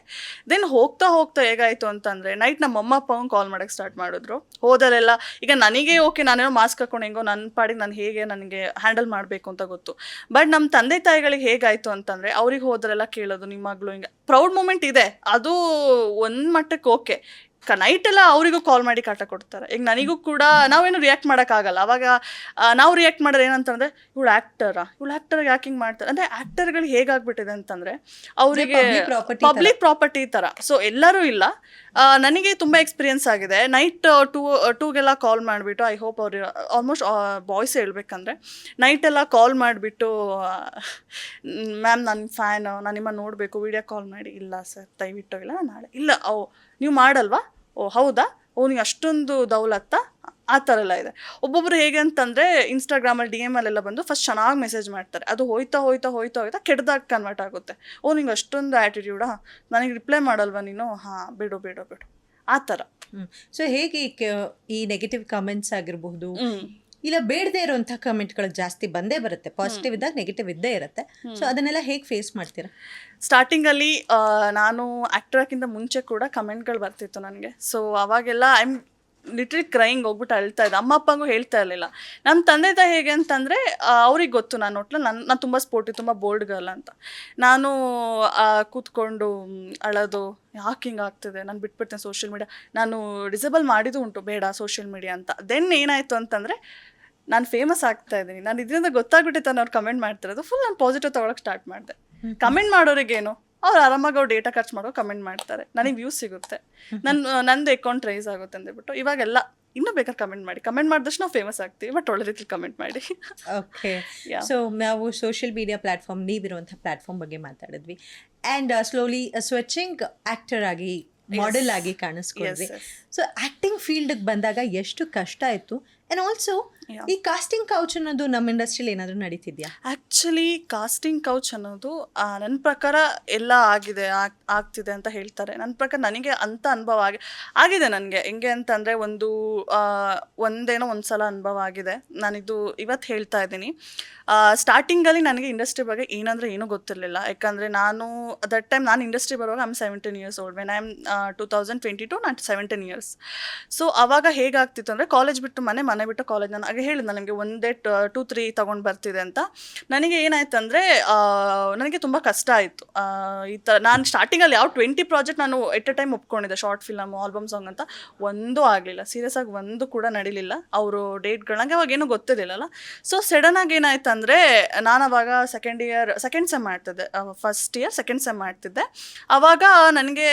ದೆನ್ ಹೋಗ್ತಾ ಹೋಗ್ತಾ ಹೇಗಾಯಿತು ಅಂತಂದರೆ ನೈಟ್ ನಮ್ಮ ಅಮ್ಮ, ಅಪ್ಪ ಕಾಲ್ ಮಾಡೋಕ್ಕೆ ಸ್ಟಾರ್ಟ್ ಮಾಡಿದ್ರು. ಹೋದಲ್ಲೆಲ್ಲ, ಈಗ ನನಗೆ ಓಕೆ ನಾನೇನೋ ಮಾಸ್ಕ್ ಹಾಕೊಂಡು ಹೆಂಗೋ ನನ್ನ ಪಾಡಿಗೆ ನಾನು ಹೇಗೆ ನನಗೆ ಹ್ಯಾಂಡಲ್ ಮಾಡಬೇಕು ಅಂತ ಗೊತ್ತು. ಬಟ್ ನಮ್ಮ ತಂದೆ ತಾಯಿಗಳಿಗೆ ಹೇಗಾಯಿತು ಅಂತಂದರೆ ಅವ್ರಿಗೆ ಹೋದ್ರೆಲ್ಲ ಕೇಳೋದು ನಿಮ್ಮ ಮಗಳು ಹಿಂಗೆ. ಪ್ರೌಡ್ ಮೂಮೆಂಟ್ ಇದೆ. ಅದು ಒಂದು ಮಟ್ಟಕ್ಕೆ ಓಕೆ ಕ ನೈಟ್ ಎಲ್ಲ ಅವರಿಗೂ ಕಾಲ್ ಮಾಡಿ ಕಾಟ ಕೊಡ್ತಾರೆ. ಈಗ ನನಗೂ ಕೂಡ ನಾವೇನು ರಿಯಾಕ್ಟ್ ಮಾಡೋಕ್ಕಾಗಲ್ಲ ಅವಾಗ ನಾವು ರಿಯಾಕ್ಟ್ ಮಾಡೋದು ಏನಂತಂದ್ರೆ ಇವಳು ಆ್ಯಕ್ಟರಾ ಇವಳು ಆ್ಯಕ್ಟರ್ ಯಾಕೆ ಹಿಂಗೆ ಮಾಡ್ತಾರೆ? ಅಂದರೆ ಆ್ಯಕ್ಟರ್ಗಳು ಹೇಗಾಗ್ಬಿಟ್ಟಿದೆ ಅಂತಂದರೆ ಅವರಿಗೆ. ಪಬ್ಲಿಕ್ ಪ್ರಾಪರ್ಟಿ ಥರ ಸೊ ಎಲ್ಲರೂ ಇಲ್ಲ. ನನಗೆ ತುಂಬ ಎಕ್ಸ್ಪೀರಿಯನ್ಸ್ ಆಗಿದೆ. ನೈಟ್ ಟೂ ಟೂಗೆಲ್ಲ ಕಾಲ್ ಮಾಡಿಬಿಟ್ಟು ಐ ಹೋಪ್ ಅವ್ರು ಆಲ್ಮೋಸ್ಟ್ ಬಾಯ್ಸ್ ಹೇಳ್ಬೇಕಂದ್ರೆ ನೈಟ್ ಎಲ್ಲ ಕಾಲ್ ಮಾಡಿಬಿಟ್ಟು ಮ್ಯಾಮ್ ನನ್ನ ಫ್ಯಾನ್ ನಾನು ನಿಮ್ಮನ್ನು ನೋಡಬೇಕು. ವಿಡಿಯೋ ಕಾಲ್ ಮಾಡಿ. ಇಲ್ಲ ಸರ್ ದಯವಿಟ್ಟು ಇಲ್ಲ ನಾಳೆ. ಇಲ್ಲ ಓ ನೀವು ಮಾಡಲ್ವಾ? ಓ ಹೌದಾ? ಓ ನೀವು ಅಷ್ಟೊಂದು ದೌಲತ್ತ? ಆ ಥರ ಎಲ್ಲ ಇದೆ. ಒಬ್ಬೊಬ್ರು ಹೇಗೆ ಅಂತಂದರೆ ಇನ್ಸ್ಟಾಗ್ರಾಮಲ್ಲಿ ಡಿ ಎಂ ಅಲ್ಲೆಲ್ಲ ಬಂದು ಫಸ್ಟ್ ಚೆನ್ನಾಗಿ ಮೆಸೇಜ್ ಮಾಡ್ತಾರೆ. ಅದು ಹೋಯ್ತಾ ಹೋಯ್ತಾ ಹೋಯ್ತಾ ಹೋಯ್ತಾ ಕೆಡ್ದಾಗ ಕನ್ವರ್ಟ್ ಆಗುತ್ತೆ. ಓ ನಿಂಗೆ ಅಷ್ಟೊಂದು ಆ್ಯಟಿಟ್ಯೂಡಾ ನನಗೆ ರಿಪ್ಲೈ ಮಾಡಲ್ವಾ ನೀನು? ಹಾಂ ಬಿಡು ಬಿಡು ಬಿಡು. ಆ ಥರ ಸೊ ಹೇಗೆ ಈ ಕ- ಈ ನೆಗೆಟಿವ್ ಕಮೆಂಟ್ಸ್ ಆಗಿರಬಹುದು? ಇಲ್ಲ ಬೇಡದೇ ಇರುವಂತಹ ಕಮೆಂಟ್ಗಳು ಜಾಸ್ತಿ ಬಂದೇ ಬರುತ್ತೆ. ಪಾಸಿಟಿವ್ ಇದ್ದಾಗ ನೆಗೆಟಿವ್ ಇದ್ದೇ ಇರುತ್ತೆ. ಸೊ ಅದನ್ನೆಲ್ಲ ಹೇಗೆ ಫೇಸ್ ಮಾಡ್ತೀರಾ? ಸ್ಟಾರ್ಟಿಂಗಲ್ಲಿ ನಾನು ಆ್ಯಕ್ಟರ್ಕ್ಕಿಂತ ಮುಂಚೆ ಕೂಡ ಕಮೆಂಟ್ಗಳು ಬರ್ತಿತ್ತು ನನಗೆ. ಸೊ ಅವಾಗೆಲ್ಲ ಐ ಆಮ್ ಲಿಟ್ರಲಿ ಕ್ರೈಂಗ್ ಹೋಗ್ಬಿಟ್ಟು ಅಳ್ತಾ ಇದ್ದೆ. ಅಮ್ಮ ಅಪ್ಪಂಗೂ ಹೇಳ್ತಾ ಇರಲಿಲ್ಲ. ನಮ್ಮ ತಂದೆ ತಾಯಿ ಹೇಗೆ ಅಂತಂದರೆ ಅವ್ರಿಗೆ ಗೊತ್ತು ನಾನು ಒಟ್ಲು. ನನ್ನ ನಾನು ತುಂಬ ಸ್ಪೋರ್ಟಿವ್ ತುಂಬ ಬೋಲ್ಡ್ ಗರ್ಲ್ ಅಂತ. ನಾನು ಕೂತ್ಕೊಂಡು ಅಳೋದು ಯಾಕೆ ಹಿಂಗೆ ಆಗ್ತಿದೆ? ನಾನು ಬಿಟ್ಬಿಡ್ತೇನೆ ಸೋಷಿಯಲ್ ಮೀಡಿಯಾ ನಾನು ಡಿಸೇಬಲ್ ಮಾಡಿದ್ದು ಉಂಟು. ಬೇಡ ಸೋಷಿಯಲ್ ಮೀಡಿಯಾ ಅಂತ. ದೆನ್ ಏನಾಯಿತು ಅಂತಂದರೆ ನಾನು ಫೇಮಸ್ ಆಗ್ತಾ ಇದ್ದೀನಿ. ನಾನು ಇದರಿಂದ ಗೊತ್ತಾಗ್ಬಿಟ್ಟಿತ್ತು ಅವ್ರು ಕಮೆಂಟ್ ಮಾಡ್ತಿರೋದು. ಫುಲ್ ನಾನು ಪಾಸಿಟಿವ್ ತೊಗೊಳಕ್ಕೆ ಸ್ಟಾರ್ಟ್ ಮಾಡಿದೆ. ಕಮೆಂಟ್ ಮಾಡೋರಿಗೇನು? ಅವ್ರು ಆರಾಮಾಗಿ ಅವ್ರು ಡೇಟಾ ಖರ್ಚು ಮಾಡೋ ಕಮೆಂಟ್ ಮಾಡ್ತಾರೆ. ನನಗೆ ವ್ಯೂಸ್ ಸಿಗುತ್ತೆ. ನನ್ನ ನಂದು ಅಕೌಂಟ್ ರೈಸ್ ಆಗುತ್ತೆ ಅಂದ್ಬಿಟ್ಟು ಇವಾಗೆಲ್ಲ ಇನ್ನೂ ಬೇಕಾದ್ರೆ ಕಮೆಂಟ್ ಮಾಡಿ. ಕಮೆಂಟ್ ಮಾಡಿದಷ್ಟು ನಾವು ಫೇಮಸ್ ಆಗ್ತೀವಿ ಬಟ್ ಒಳ್ಳೆ ರೀತಿಲಿ ಕಮೆಂಟ್ ಮಾಡಿ. ಓಕೆ. ಸೊ ನಾವು ಸೋಷಿಯಲ್ ಮೀಡಿಯಾ ಪ್ಲಾಟ್ಫಾರ್ಮ್ ನೀವಿರುವಂಥ ಪ್ಲಾಟ್ಫಾರ್ಮ್ ಬಗ್ಗೆ ಮಾತಾಡಿದ್ವಿ. ಆ್ಯಂಡ್ ಸ್ಲೋಲಿ ಸ್ವಿಚಿಂಗ್ ಆಕ್ಟರ್ ಆಗಿ ಮಾಡೆಲ್ ಆಗಿ ಕಾಣಿಸ್ಕೊಂಡ್ವಿ. ಸೊ ಆಕ್ಟಿಂಗ್ ಫೀಲ್ಡ್ಗೆ ಬಂದಾಗ ಎಷ್ಟು ಕಷ್ಟ ಇತ್ತು? And also. ಈ ಕಾಸ್ಟಿಂಗ್ ಕೌಚ್ ಅನ್ನೋದು ನಮ್ಮ ಇಂಡಸ್ಟ್ರಿಲಿ ಏನಾದರೂ ನಡೀತಿದ್ಯಾ? ಆ್ಯಕ್ಚುಲಿ ಕಾಸ್ಟಿಂಗ್ ಕೌಚ್ ಅನ್ನೋದು ನನ್ನ ಪ್ರಕಾರ ಎಲ್ಲ ಆಗಿದೆ ಆಗ್- ಆಗ್ತಿದೆ ಅಂತ ಹೇಳ್ತಾರೆ. ನನ್ನ ಪ್ರಕಾರ ನನಗೆ ಅಂತ ಅನುಭವ ಆಗಿ ಆಗಿದೆ ನನಗೆ. ಹೆಂಗೆ ಅಂತಂದರೆ ಒಂದು ಒಂದೇನೋ ಒಂದು ಸಲ ಅನುಭವ ಆಗಿದೆ. ನಾನಿದು ಇವತ್ತು ಹೇಳ್ತಾ ಇದ್ದೀನಿ. ಸ್ಟಾರ್ಟಿಂಗಲ್ಲಿ ನನಗೆ ಇಂಡಸ್ಟ್ರಿ ಬಗ್ಗೆ ಏನಂದರೆ ಏನೂ ಗೊತ್ತಿರಲಿಲ್ಲ. ಯಾಕಂದರೆ ನಾನು ದಟ್ ಟೈಮ್ ನಾನು ಇಂಡಸ್ಟ್ರಿ ಬರುವಾಗ I'm seventeen years old when I am two thousand twenty two ನಾನು ಸೆವೆಂಟೀನ್ ಇಯರ್ಸ್ ಸೊ ಅವಾಗ ಹೇಗಾಗ್ತಿತ್ತು ಅಂದರೆ ಕಾಲೇಜ್ ಬಿಟ್ಟು ಮನೆ ಮನೆ ಬಿಟ್ಟು ಕಾಲೇಜ್ ನಾನು ಹಾಗೆ ಹೇಳಿದ್ನ ನನಗೆ ಒಂದೇ ಟೂ ತ್ರೀ ತೊಗೊಂಡು ಬರ್ತಿದೆ ಅಂತ. ನನಗೆ ಏನಾಯ್ತು ಅಂದರೆ ನನಗೆ ತುಂಬ ಕಷ್ಟ ಆಯಿತು. ಈ ಥರ ನಾನು ಸ್ಟಾರ್ಟಿಂಗಲ್ಲಿ ಯಾವ ಟ್ವೆಂಟಿ ಪ್ರಾಜೆಕ್ಟ್ ನಾನು ಎಟ್ ಅ ಟೈಮ್ ಒಪ್ಕೊಂಡಿದ್ದೆ ಶಾರ್ಟ್ ಫಿಲಮ್ ಆಲ್ಬಮ್ ಸಾಂಗ್ ಅಂತ. ಒಂದೂ ಆಗಲಿಲ್ಲ. ಸೀರಿಯಸ್ ಆಗಿ ಒಂದು ಕೂಡ ನಡೀಲಿಲ್ಲ. ಅವರು ಡೇಟ್ಗಳಂಗೆ ಅವಾಗ ಏನೂ ಗೊತ್ತಿರಲಿಲ್ಲಲ್ಲ. ಸೊ ಸಡನ್ನಾಗಿ ಏನಾಯ್ತು ಅಂದರೆ ನಾನು ಅವಾಗ ಸೆಕೆಂಡ್ ಇಯರ್ ಸೆಕೆಂಡ್ ಸೆಮ್ ಮಾಡ್ತಿದ್ದೆ. ಫಸ್ಟ್ ಇಯರ್ ಸೆಕೆಂಡ್ ಸೆಮ್ ಮಾಡ್ತಿದ್ದೆ. ಅವಾಗ ನನಗೆ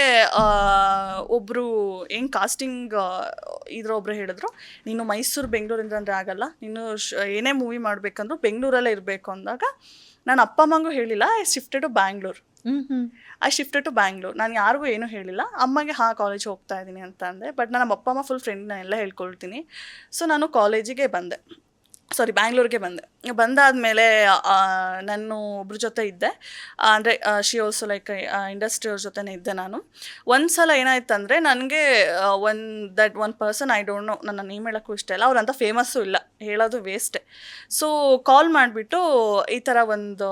ಒಬ್ಬರು ಏನು ಕಾಸ್ಟಿಂಗ್ ಇದ್ರೊಬ್ರು ಹೇಳಿದ್ರು, ನೀನು ಮೈಸೂರು, ಬೆಂಗಳೂರಿಂದ ಅಂದರೆ ಆಗಲ್ಲ. ನೀನು ಏನೇ ಮೂವಿ ಮಾಡಬೇಕಂದ್ರೂ ಬೆಂಗಳೂರಲ್ಲೇ ಇರಬೇಕು ಅಂದಾಗ ನಾನು ಅಪ್ಪ ಅಮ್ಮಂಗೂ ಹೇಳಿಲ್ಲ I shifted to Bangalore I shifted to Bangalore ನಾನು ಯಾರಿಗೂ ಏನೂ ಹೇಳಿಲ್ಲ. ಅಮ್ಮಗೆ ಹಾ ಕಾಲೇಜ್ ಹೋಗ್ತಾ ಇದ್ದೀನಿ ಅಂತ ಅಂದೆ. ಬಟ್ ನಾನು ಅಪ್ಪ ಅಮ್ಮ ಫುಲ್ ಫ್ರೆಂಡ್ನ ಎಲ್ಲ ಹೇಳ್ಕೊಳ್ತೀನಿ. ಸೊ ನಾನು ಕಾಲೇಜಿಗೆ ಬಂದೆ. ಸಾರಿ ಬ್ಯಾಂಗ್ಳೂರಿಗೆ ಬಂದೆ. ಬಂದಾದಮೇಲೆ ನಾನು ಒಬ್ರ ಜೊತೆ ಇದ್ದೆ. ಅಂದರೆ ಶಿ ಆಲ್ಸೋ ಲೈಕ್ ಇಂಡಸ್ಟ್ರಿಯವ್ರ ಜೊತೆನೇ ಇದ್ದೆ ನಾನು. ಒಂದು ಸಲ ಏನಾಯ್ತು ಅಂದರೆ ನನಗೆ one that one person I don't know ನನ್ನ ನೇಮ್ ಹೇಳೋಕ್ಕೂ ಇಷ್ಟ ಇಲ್ಲ. ಅವ್ರಂತ ಫೇಮಸ್ಸು ಇಲ್ಲ. ಹೇಳೋದು ವೇಸ್ಟೆ ಸೊ ಕಾಲ್ ಮಾಡಿಬಿಟ್ಟು ಈ ಥರ ಒಂದು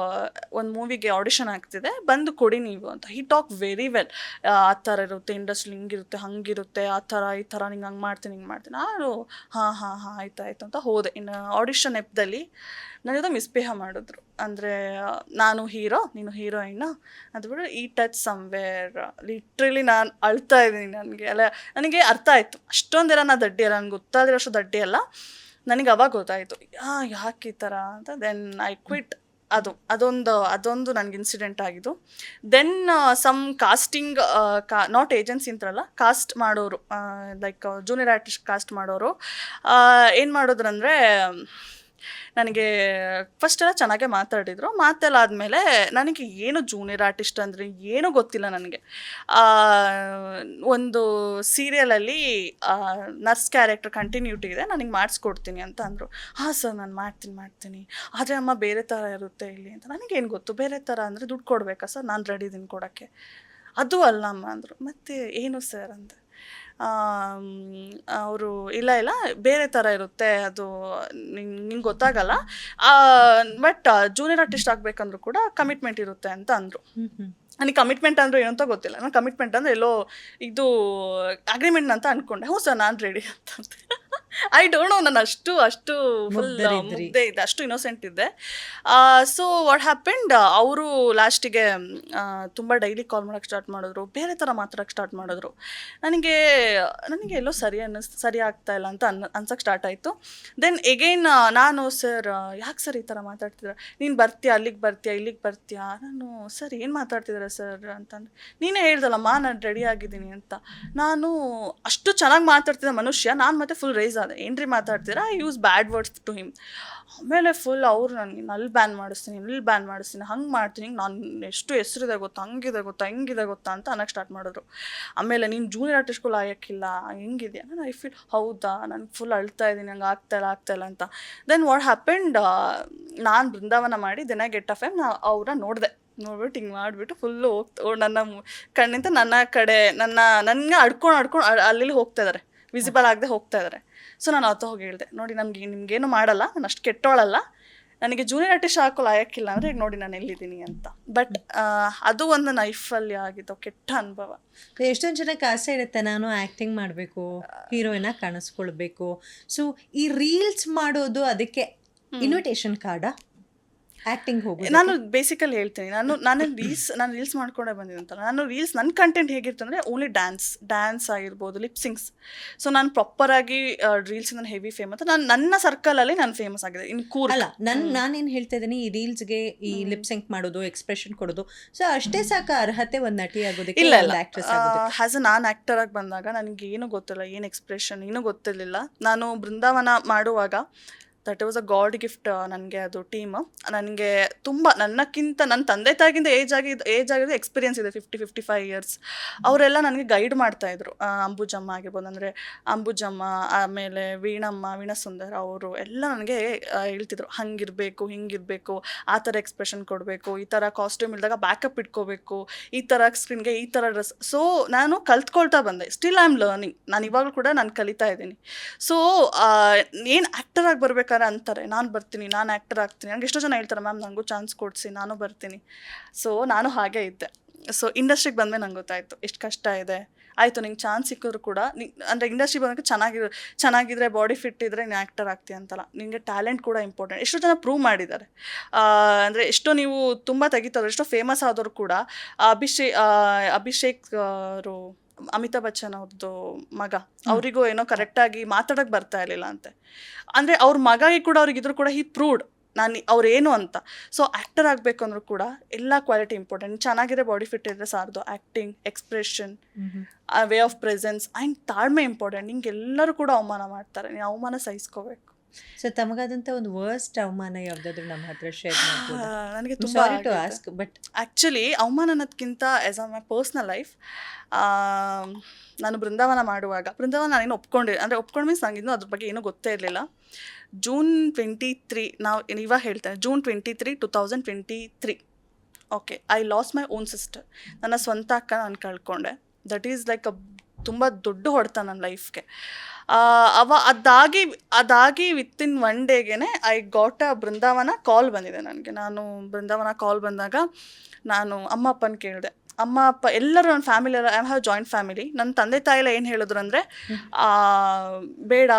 ಒಂದು ಮೂವಿಗೆ ಆಡಿಷನ್ ಆಗ್ತಿದೆ. ಬಂದು ಕೊಡಿ ನೀವು ಅಂತ. ಹಿ ಟಾಕ್ ವೆರಿ ವೆಲ್ ಆ ಥರ ಇರುತ್ತೆ ಇಂಡಸ್ಟ್ರಿ ಹಿಂಗಿರುತ್ತೆ ಹಂಗಿರುತ್ತೆ ಆ ಥರ ಈ ಥರ ನಿಂಗೆ ಹಂಗೆ ಮಾಡ್ತೀನಿ, ಹಿಂಗೆ ಮಾಡ್ತೀನಿ. ನಾನು, ಹಾಂ ಹಾಂ ಹಾಂ, ಆಯ್ತು ಆಯ್ತು ಅಂತ ಹೋದೆ. ಇನ್ನು ಆಡಿಷನ್ ಎಪ್ದಲ್ಲಿ ನನ್ನ ಜೊತೆ ಮಿಸ್ಬಿಹೇವ್ ಮಾಡಿದ್ರು. ಅಂದರೆ, ನಾನು ಹೀರೋ, ನೀನು ಹೀರೋಯಿನ್ನ ಅದು ಬಿಡು ಈ ಟಚ್ ಸಮ್ವೇರ್ ಲಿಟ್ರಲಿ ನಾನು ಅಳ್ತಾ ಇದ್ದೀನಿ ನನಗೆ. ಅಲ್ಲ, ನನಗೆ ಅರ್ಥ ಆಯಿತು. ಅಷ್ಟೊಂದೆಲ್ಲ ನಾ ದಡ್ಡಿ ಅಲ್ಲ ನನಗೆ ಗೊತ್ತಾದಿರೋಷ್ಟು ದಡ್ಡಿ ಅಲ್ಲ. ನನಗೆ ಅವಾಗ ಗೊತ್ತಾಯಿತು ಯಾಕೆ ಈ ಥರ ಅಂತ. ದೆನ್ ಐ ಕ್ವಿಟ್ ಅದು, ಅದೊಂದು ಅದೊಂದು ನನಗೆ ಇನ್ಸಿಡೆಂಟ್ ಆಗಿದ್ದು. ದೆನ್ ಸಮ್ ಕಾಸ್ಟಿಂಗ್ ಕಾ ನಾಟ್ ಏಜೆನ್ಸಿ ಅಂತಾರಲ್ಲ ಕಾಸ್ಟ್ ಮಾಡೋರು ಲೈಕ್ ಜೂನಿಯರ್ ಆರ್ಟಿಸ್ಟ್ ಕಾಸ್ಟ್ ಮಾಡೋರು. ಏನು ಮಾಡಿದ್ರಂದರೆ ನನಗೆ ಫಸ್ಟ್ ಎಲ್ಲ ಚೆನ್ನಾಗೆ ಮಾತಾಡಿದರು. ಮಾತೆಲ್ಲ ಆದಮೇಲೆ ನನಗೆ ಏನು ಜೂನಿಯರ್ ಆರ್ಟಿಸ್ಟ್ ಅಂದರೆ ಏನೂ ಗೊತ್ತಿಲ್ಲ ನನಗೆ. ಒಂದು ಸೀರಿಯಲಲ್ಲಿ ನರ್ಸ್ ಕ್ಯಾರೆಕ್ಟರ್ ಕಂಟಿನ್ಯೂಟಿ ಇದೆ, ನನಗೆ ಮಾಡಿಸ್ಕೊಡ್ತೀನಿ ಅಂತ ಅಂದರು. ಹಾಂ ಸರ್ ನಾನು ಮಾಡ್ತೀನಿ ಮಾಡ್ತೀನಿ. ಆದರೆ ಅಮ್ಮ ಬೇರೆ ಥರ ಇರುತ್ತೆ ಇಲ್ಲಿ ಅಂತ. ನನಗೇನು ಗೊತ್ತು, ಬೇರೆ ಥರ ಅಂದರೆ ದುಡ್ಡು ಕೊಡಬೇಕಾ ಸರ್ ನಾನು ರೆಡಿ ಇದ್ದೀನಿ ಕೊಡೋಕ್ಕೆ. ಅದು ಅಲ್ಲ ಅಮ್ಮ ಅಂದರು. ಮತ್ತೆ ಏನು ಸರ್ ಅಂದೆ. ಅವರು ಇಲ್ಲ ಇಲ್ಲ ಬೇರೆ ಥರ ಇರುತ್ತೆ ಅದು ನಿಂಗೆ ಗೊತ್ತಾಗಲ್ಲ. ಬಟ್ ಜೂನಿಯರ್ ಆರ್ಟಿಸ್ಟ್ ಆಗಬೇಕಂದ್ರೂ ಕೂಡ ಕಮಿಟ್ಮೆಂಟ್ ಇರುತ್ತೆ ಅಂತ ಅಂದರು. ನನಗೆ ಕಮಿಟ್ಮೆಂಟ್ ಅಂದ್ರೆ ಏನಂತ ಅಂತ ಗೊತ್ತಿಲ್ಲ. ನಾನು ಕಮಿಟ್ಮೆಂಟ್ ಅಂದರೆ ಎಲ್ಲೋ ಇದು ಅಗ್ರಿಮೆಂಟ್ ಅಂತ ಅನ್ಕೊಂಡೆ. ಹ್ಞೂ ಸರ್ ನಾನು ರೆಡಿ ಅಂತ ಐ ಡೋಂಟ್ ನೋ ನಾನು ಅಷ್ಟು ಅಷ್ಟು ಫುಲ್ ಮುದ್ದೆ ಮುಗ್ದೆ ಇದ್ದೆ ಅಷ್ಟು ಇನ್ನೋಸೆಂಟ್ ಇದ್ದೆ. ಸೊ ವಾಟ್ ಹ್ಯಾಪೆಂಡ್ ಅವರು ಲಾಸ್ಟಿಗೆ ತುಂಬ ಡೈಲಿ ಕಾಲ್ ಮಾಡೋಕ್ಕೆ ಸ್ಟಾರ್ಟ್ ಮಾಡಿದ್ರು ಬೇರೆ ಥರ ಮಾತಾಡೋಕ್ಕೆ ಸ್ಟಾರ್ಟ್ ಮಾಡಿದ್ರು. ನನಗೆ ನನಗೆ ಎಲ್ಲೋ ಸರಿ ಅನ್ನಿಸ್ ಸರಿ ಆಗ್ತಾ ಇಲ್ಲ ಅಂತ ಅನ್ ಅನ್ಸಕ್ಕೆ ಸ್ಟಾರ್ಟ್ ಆಯಿತು. ದೆನ್ ಎಗೈನ್ ನಾನು ಸರ್ ಯಾಕೆ ಸರ್ ಈ ಥರ ಮಾತಾಡ್ತಿದ್ರ? ನೀನು ಬರ್ತೀಯಾ? ಅಲ್ಲಿಗೆ ಬರ್ತೀಯಾ? ಇಲ್ಲಿಗೆ ಬರ್ತೀಯಾ? ನಾನು ಸರ್ ಏನು ಮಾತಾಡ್ತಿದ್ದೀರಾ ಸರ್ ಅಂತಂದ್ರೆ ನೀನೇ ಹೇಳ್ದಲ್ಲಮ್ಮ ನಾನು ರೆಡಿ ಆಗಿದ್ದೀನಿ ಅಂತ. ನಾನು ಅಷ್ಟು ಚೆನ್ನಾಗಿ ಮಾತಾಡ್ತಿದ್ದ ಮನುಷ್ಯ ನಾನು ಮತ್ತೆ ಫುಲ್ ರೈಸ್ ಅದ ಏನ್ರಿ ಮಾತಾಡ್ತೀರಾ? I use bad words to him ಆಮೇಲೆ ಫುಲ್ ಅವ್ರು ನನಗೆ ಅಲ್ಲಿ ಬ್ಯಾನ್ ಮಾಡಿಸ್ತೀನಿ ಇಲ್ಲಿ ಬ್ಯಾನ್ ಮಾಡಿಸ್ತೀನಿ, ಹಂಗೆ ಮಾಡ್ತೀನಿ ನಾನು ಎಷ್ಟು ಹೆಸರಿದೆ ಗೊತ್ತಾ, ಹಂಗಿದೆ ಗೊತ್ತಾ, ಹೆಂಗಿದೆ ಗೊತ್ತಾ ಅಂತ ಅನ್ನಕ್ಕೆ ಸ್ಟಾರ್ಟ್ ಮಾಡಿದ್ರು. ಆಮೇಲೆ ನೀನು ಜೂನಿಯರ್ ಆರ್ಟಿಸ್ಟ್ಗಳು ಆಯೋಕ್ಕಿಲ್ಲ ಹೆಂಗಿದೆಯಾ? ನಾನು ಐ ಫೀಲ್ ಹೌದಾ? ನಾನು ಫುಲ್ ಅಳ್ತಾ ಇದ್ದೀನಿ ಹಂಗೆ ಆಗ್ತಾಯಿಲ್ಲ ಆಗ್ತಾಯಿಲ್ಲ ಅಂತ. ದೆನ್ ವಾಟ್ ಹ್ಯಾಪೆಂಡ್ ನಾನು ಬೃಂದಾವನ ಮಾಡಿ ದಿನ ಗೆಟ್ ಆಫ್ ನಾ ಅವ್ರನ್ನ ನೋಡಿದೆ. ನೋಡ್ಬಿಟ್ಟು ಹಿಂಗೆ ಮಾಡಿಬಿಟ್ಟು ಫುಲ್ಲು ಹೋಗ್ತಾ ನನ್ನ ಕಣ್ಣಿಂದ ನನ್ನ ಕಡೆ, ನನ್ನ ನನ್ನ ಅಡ್ಕೊಂಡು ಅಡ್ಕೊಂಡು ಅಲ್ಲಿ ಹೋಗ್ತಾ ಇದ್ದಾರೆ ವಿಸಿಬಲ್ ಆಗದೆ ಹೋಗ್ತಾ ಇದ್ದಾರೆ ಸೊ ನಾನು ಅವತ್ತು ಹೋಗಿ ಹೇಳಿದೆ ನೋಡಿ ನಮಗೆ ನಿಮಗೇನು ಮಾಡಲ್ಲ ನಾನು ಅಷ್ಟು ಕೆಟ್ಟೋಳಲ್ಲ. ನನಗೆ ಜೂನಿಯರ್ ಆರ್ಟಿಸ್ಟ್ ಹಾಕೋ ಲಾಯಕ್ಕಿಲ್ಲ ಅಂದರೆ ಈಗ ನೋಡಿ ನಾನು ಎಲ್ಲಿದ್ದೀನಿ ಅಂತ. ಬಟ್ ಅದು ಒಂದು ನೈಫಲ್ಯ ಆಗಿತ್ತು ಕೆಟ್ಟ ಅನುಭವ. ಎಷ್ಟೊಂದು ಜನಕ್ಕೆ ಆಸೆ ಇರುತ್ತೆ ನಾನು ಆ್ಯಕ್ಟಿಂಗ್ ಮಾಡಬೇಕು ಹೀರೋಯಿನ ಕಾಣಿಸ್ಕೊಳ್ಬೇಕು. ಸೊ ಈ ರೀಲ್ಸ್ ಮಾಡೋದು ಅದಕ್ಕೆ ಇನ್ವಿಟೇಷನ್ ಕಾರ್ಡಾ ಆ್ಯಕ್ಟಿಂಗ್ ಹೋಗಿ ನಾನು ಬೇಸಿಕಲಿ ಹೇಳ್ತೀನಿ. ನಾನು ನಾನು ರೀಲ್ಸ್ ನಾನು ರೀಲ್ಸ್ ಮಾಡ್ಕೊಂಡೇ ಬಂದಿದ್ದಂತ ನಾನು ರೀಲ್ಸ್ ನನ್ನ ಕಂಟೆಂಟ್ ಹೇಗಿರುತ್ತೆ ಅಂದರೆ ಓನ್ಲಿ ಡ್ಯಾನ್ಸ್ ಡ್ಯಾನ್ಸ್ ಆಗಿರ್ಬೋದು ಲಿಪ್ಸಿಂಗ್ಸ್ ಸೊ ನಾನು ಪ್ರಾಪರಾಗಿ ರೀಲ್ಸ್ ನಾನು ಹೆವಿ ಫೇಮಸ್ ನಾನು ನನ್ನ ಸರ್ಕಲಲ್ಲಿ ನಾನು ಫೇಮಸ್ ಆಗಿದೆ. ಇನ್ನು ಕೂರ್ ಅಲ್ಲ ನನ್ನ ನಾನೇನು ಹೇಳ್ತಾ ಇದ್ದೀನಿ ಈ ರೀಲ್ಸ್ಗೆ ಈ ಲಿಪ್ಸಿಂಕ್ ಮಾಡೋದು ಎಕ್ಸ್ಪ್ರೆಷನ್ ಕೊಡೋದು. ಸೊ ಅಷ್ಟೇ ಸಾಕ ಅರ್ಹತೆ ಒಂದು ನಟಿ ಆಗೋದಕ್ಕೆ ಇಲ್ಲ ಇಲ್ಲ. ಆ್ಯಕ್ಟ್ರೆಸ್ ಹ್ಯಾಸ್ ಅ ನಾನು ಆ್ಯಕ್ಟರ್ ಆಗಿ ಬಂದಾಗ ನನಗೆ ಏನು ಗೊತ್ತಿಲ್ಲ ಏನು ಎಕ್ಸ್ಪ್ರೆಷನ್ ಏನೂ ಗೊತ್ತಿರಲಿಲ್ಲ. ನಾನು ಬೃಂದಾವನ ಮಾಡುವಾಗ that was a god gift ನನಗೆ ಅದು ಟೀಮ್ ನನಗೆ ತುಂಬ, ನನ್ನಕ್ಕಿಂತ ನನ್ನ ತಂದೆ ತಾಯಿಗಿಂತ ಏಜ್ ಆಗಿದ್ದು ಏಜ್ ಆಗಿದ್ದು ಎಕ್ಸ್ಪೀರಿಯನ್ಸ್ ಇದೆ ಫಿಫ್ಟಿ ಫಿಫ್ಟಿ ಫೈವ್ ಇಯರ್ಸ್ ಅವರೆಲ್ಲ ನನಗೆ ಗೈಡ್ ಮಾಡ್ತಾಯಿದ್ರು ಅಂಬುಜಮ್ಮ ಆಗಿರ್ಬೋದು, ಅಂದರೆ ಅಂಬುಜಮ್ಮ, ಆಮೇಲೆ ವೀಣಮ್ಮ, ವೀಣಸುಂದರ್ ಅವರು ಎಲ್ಲ ನನಗೆ ಹೇಳ್ತಿದ್ರು. ಹಂಗಿರಬೇಕು, ಹಿಂಗಿರಬೇಕು, ಆ ಥರ ಎಕ್ಸ್ಪ್ರೆಷನ್ ಕೊಡಬೇಕು, ಈ ಥರ ಕಾಸ್ಟ್ಯೂಮ್ ಇಲ್ದಾಗ ಬ್ಯಾಕಪ್ ಇಟ್ಕೋಬೇಕು, ಈ ಥರ ಸ್ಕ್ರೀನ್ಗೆ ಈ ಥರ ಡ್ರೆಸ್ ಸೊ ನಾನು ಕಲ್ತ್ಕೊಳ್ತಾ ಬಂದೆ. ಸ್ಟಿಲ್ ಐ ಆಮ್ ಲರ್ನಿಂಗ್ ನಾನು ಇವಾಗಲೂ ಕೂಡ ನಾನು ಕಲಿತಾ ಇದ್ದೀನಿ. ಸೊ ಏನು ಆ್ಯಕ್ಟರ್ ಆಗಿ ಬರ್ಬೇಕಾದ್ರೆ ಅಂತಾರೆ. ನಾನು ಬರ್ತೀನಿ, ನಾನು ಆ್ಯಕ್ಟರ್ ಆಗ್ತೀನಿ. ನನಗೆ ಎಷ್ಟೋ ಜನ ಹೇಳ್ತಾರೆ, ಮ್ಯಾಮ್ ನನಗೂ ಚಾನ್ಸ್ ಕೊಡಿಸಿ, ನಾನು ಬರ್ತೀನಿ. ಸೊ ನಾನು ಹಾಗೆ ಇದ್ದೆ. ಸೊ ಇಂಡಸ್ಟ್ರಿಗೆ ಬಂದಮೇಲೆ ನಂಗೆ ಗೊತ್ತಾಯಿತು, ಎಷ್ಟು ಕಷ್ಟ ಇದೆ. ಆಯಿತು, ನಿಂಗೆ ಚಾನ್ಸ್ ಸಿಕ್ಕಿದ್ರು ಕೂಡ, ನಿ, ಅಂದರೆ ಇಂಡಸ್ಟ್ರಿ ಬಂದಾಗ ಚೆನ್ನಾಗಿ, ಚೆನ್ನಾಗಿದ್ರೆ ಬಾಡಿ ಫಿಟ್ ಇದ್ದರೆ ನೀನು ಆ್ಯಕ್ಟರ್ ಆಗ್ತೀಯ ಅಂತಲ್ಲ. ನಿಮಗೆ ಟ್ಯಾಲೆಂಟ್ ಕೂಡ ಇಂಪಾರ್ಟೆಂಟ್ ಎಷ್ಟೋ ಜನ ಪ್ರೂವ್ ಮಾಡಿದ್ದಾರೆ. ಅಂದರೆ ಎಷ್ಟೋ ನೀವು ತುಂಬ ತೆಗಿತಾರೆ ಎಷ್ಟೋ ಫೇಮಸ್ ಆದವರು ಕೂಡ ಅಭಿಷೇಕ್ ಅಭಿಷೇಕ್ ಅವರು ಅಮಿತಾಬ್ ಬಚ್ಚನ್ ಅವ್ರದ್ದು ಮಗ. ಅವರಿಗೂ ಏನೋ ಕರೆಕ್ಟಾಗಿ ಮಾತಾಡೋಕ್ಕೆ ಬರ್ತಾ ಇರಲಿಲ್ಲ ಅಂತೆ. ಅಂದರೆ ಅವ್ರ ಮಗಾಗಿ ಕೂಡ ಅವ್ರಿಗಿದ್ರು ಕೂಡ ಹಿ ಪ್ರೂವ್ಡ್ ನಾನು ಅವ್ರೇನು ಅಂತ. ಸೊ ಆ್ಯಕ್ಟರ್ ಆಗಬೇಕು ಅಂದ್ರೂ ಕೂಡ ಎಲ್ಲ ಕ್ವಾಲಿಟಿ ಇಂಪಾರ್ಟೆಂಟ್ ಚೆನ್ನಾಗಿರೋ ಬಾಡಿ ಫಿಟ್ ಇದ್ರೆ ಸಾರ್ದು acting expression way of presence and ತಾಳ್ಮೆ ಇಂಪಾರ್ಟೆಂಟ್ ನಿಂಗೆ ಎಲ್ಲರೂ ಕೂಡ ಅವಮಾನ ಮಾಡ್ತಾರೆ. ನೀವು ಅವಮಾನ ಸಹಿಸ್ಕೋಬೇಕು. ಸೊ ತಮಗಾದಂತ ಒಂದು ವರ್ಸ್ಟ್ ಅವಮಾನ ಯಾವ್ದಾದ್ರು ನಮ್ಮ ಹತ್ರ ಶೇರ್ ನನಗೆ ತುಂಬ ಟು ಆಸ್ಕ್ ಬಟ್ ಆ್ಯಕ್ಚುಲಿ ಅವಮಾನ ಅನ್ನೋದಕ್ಕಿಂತ as a my personal life ನಾನು ಬೃಂದಾವನ ಮಾಡುವಾಗ ಬೃಂದಾವನ ನಾನೇನು ಒಪ್ಕೊಂಡೆ ಅಂದರೆ ಒಪ್ಕೊಂಡು ಮೀನ್ಸ್ ನನಗಿನ್ನೂ ಅದ್ರ ಬಗ್ಗೆ ಏನೂ ಗೊತ್ತೇ ಇರಲಿಲ್ಲ. ಜೂನ್ ಟ್ವೆಂಟಿ ತ್ರೀ ನಾವು ಇವಾಗ ಹೇಳ್ತೇನೆ June twenty three two thousand twenty three okay I lost my own sister ನನ್ನ ಸ್ವಂತ ಅಕ್ಕ ನಾನು ಕಳ್ಕೊಂಡೆ. ದಟ್ ಈಸ್ ಲೈಕ್ ಅ ತುಂಬ ದೊಡ್ಡ ಹೊಡೆತ ನನ್ನ ಲೈಫ್ಗೆ ಅವ ಅದಾಗಿ ಅದಾಗಿ within one ಡೇಗೇನೆ I got a Brindavana call ಬಂದಿದೆ ನನಗೆ. ನಾನು ಬೃಂದಾವನ ಕಾಲ್ ಬಂದಾಗ ನಾನು ಅಮ್ಮ ಅಪ್ಪನ ಕೇಳಿದೆ. ಅಮ್ಮ, ಅಪ್ಪ ಎಲ್ಲರೂ ನನ್ನ family I have joint family ನನ್ನ ತಂದೆ ತಾಯಿ ಎಲ್ಲ ಏನು ಹೇಳಿದ್ರು ಅಂದರೆ ಬೇಡ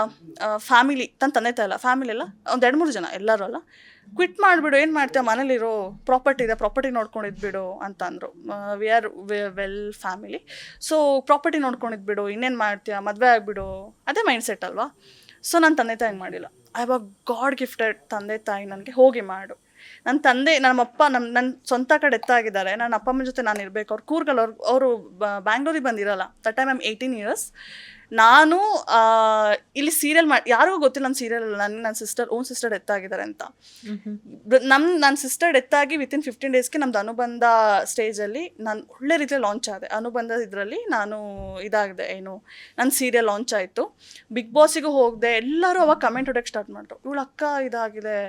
ಫ್ಯಾಮಿಲಿ ತನ್ನ ತಂದೆ ತಾಯಿ ಎಲ್ಲ ಫ್ಯಾಮಿಲಿ ಎಲ್ಲ ಒಂದು ಎರಡು ಮೂರು ಜನ ಎಲ್ಲರೂ ಅಲ್ಲ ಕ್ವಿಟ್ ಮಾಡಿಬಿಡು, ಏನು ಮಾಡ್ತೀಯ, ಮನೇಲಿರೋ ಪ್ರಾಪರ್ಟಿ ಇದೆ ಪ್ರಾಪರ್ಟಿ ನೋಡ್ಕೊಂಡಿದ್ಬಿಡು ಅಂತ ಅಂದರು. We are well family so property ನೋಡ್ಕೊಂಡಿದ್ಬಿಡು ಇನ್ನೇನು ಮಾಡ್ತೀಯ, ಮದುವೆ ಆಗಿಬಿಡು, ಅದೇ ಮೈಂಡ್ ಸೆಟ್ ಅಲ್ವಾ? ಸೊ ನನ್ನ ತಂದೆ ತಾಯಿ ಮಾಡಿಲ್ಲ. ಐ ವಾ ಗಾಡ್ ಗಿಫ್ಟೆಡ್ ತಂದೆ ತಾಯಿ ನನಗೆ ಹೋಗಿ ಮಾಡು. ನನ್ನ ತಂದೆ ನಮ್ಮಪ್ಪ ನಮ್ಮ ನನ್ನ ಸ್ವಂತ ಕಡೆ ಎತ್ತಾಗಿದ್ದಾರೆ. ನನ್ನ ಅಪ್ಪ ಅಮ್ಮನ ಜೊತೆ ನಾನು ಇರಬೇಕು. ಅವ್ರು ಕೂರ್ಗಲ್ ಅವ್ರು ಅವರು ಬ್ಯಾಂಗ್ಳೂರಿಗೆ ಬಂದಿರಲ್ಲ. That time I'm eighteen years ನಾನು ಇಲ್ಲಿ ಸೀರಿಯಲ್ ಮಾಡಿ ಯಾರಿಗೂ ಗೊತ್ತಿಲ್ಲ ನನ್ನ ಸೀರಿಯಲ್ ನನ್ನ ನನ್ನ ಸಿಸ್ಟರ್ ಓನ್ ಸಿಸ್ಟರ್ ಎತ್ತಾಗಿದ್ದಾರೆ ಅಂತ. ನಮ್ಮ ನನ್ನ ಸಿಸ್ಟರ್ ಎತ್ತಾಗಿ ವಿತಿನ್ ಫಿಫ್ಟೀನ್ ಡೇಸ್ಗೆ ನಮ್ದು ಅನುಬಂಧ ಸ್ಟೇಜಲ್ಲಿ ನಾನು ಒಳ್ಳೆ ರೀತಿಯಲ್ಲಿ ಲಾಂಚ್ ಆದೆ. ಅನುಬಂಧ ಇದರಲ್ಲಿ ನಾನು ಇದಾಗಿದೆ ಏನು ನನ್ನ ಸೀರಿಯಲ್ ಲಾಂಚ್ ಆಯಿತು. ಬಿಗ್ ಬಾಸಿಗೂ ಹೋಗಿದೆ. ಎಲ್ಲರೂ ಅವಾಗ ಕಮೆಂಟ್ ಹೊಡೋಕ್ಕೆ ಸ್ಟಾರ್ಟ್ ಮಾಡಿದ್ರು ಇವಳು ಅಕ್ಕ ಇದಾಗಿದೆ.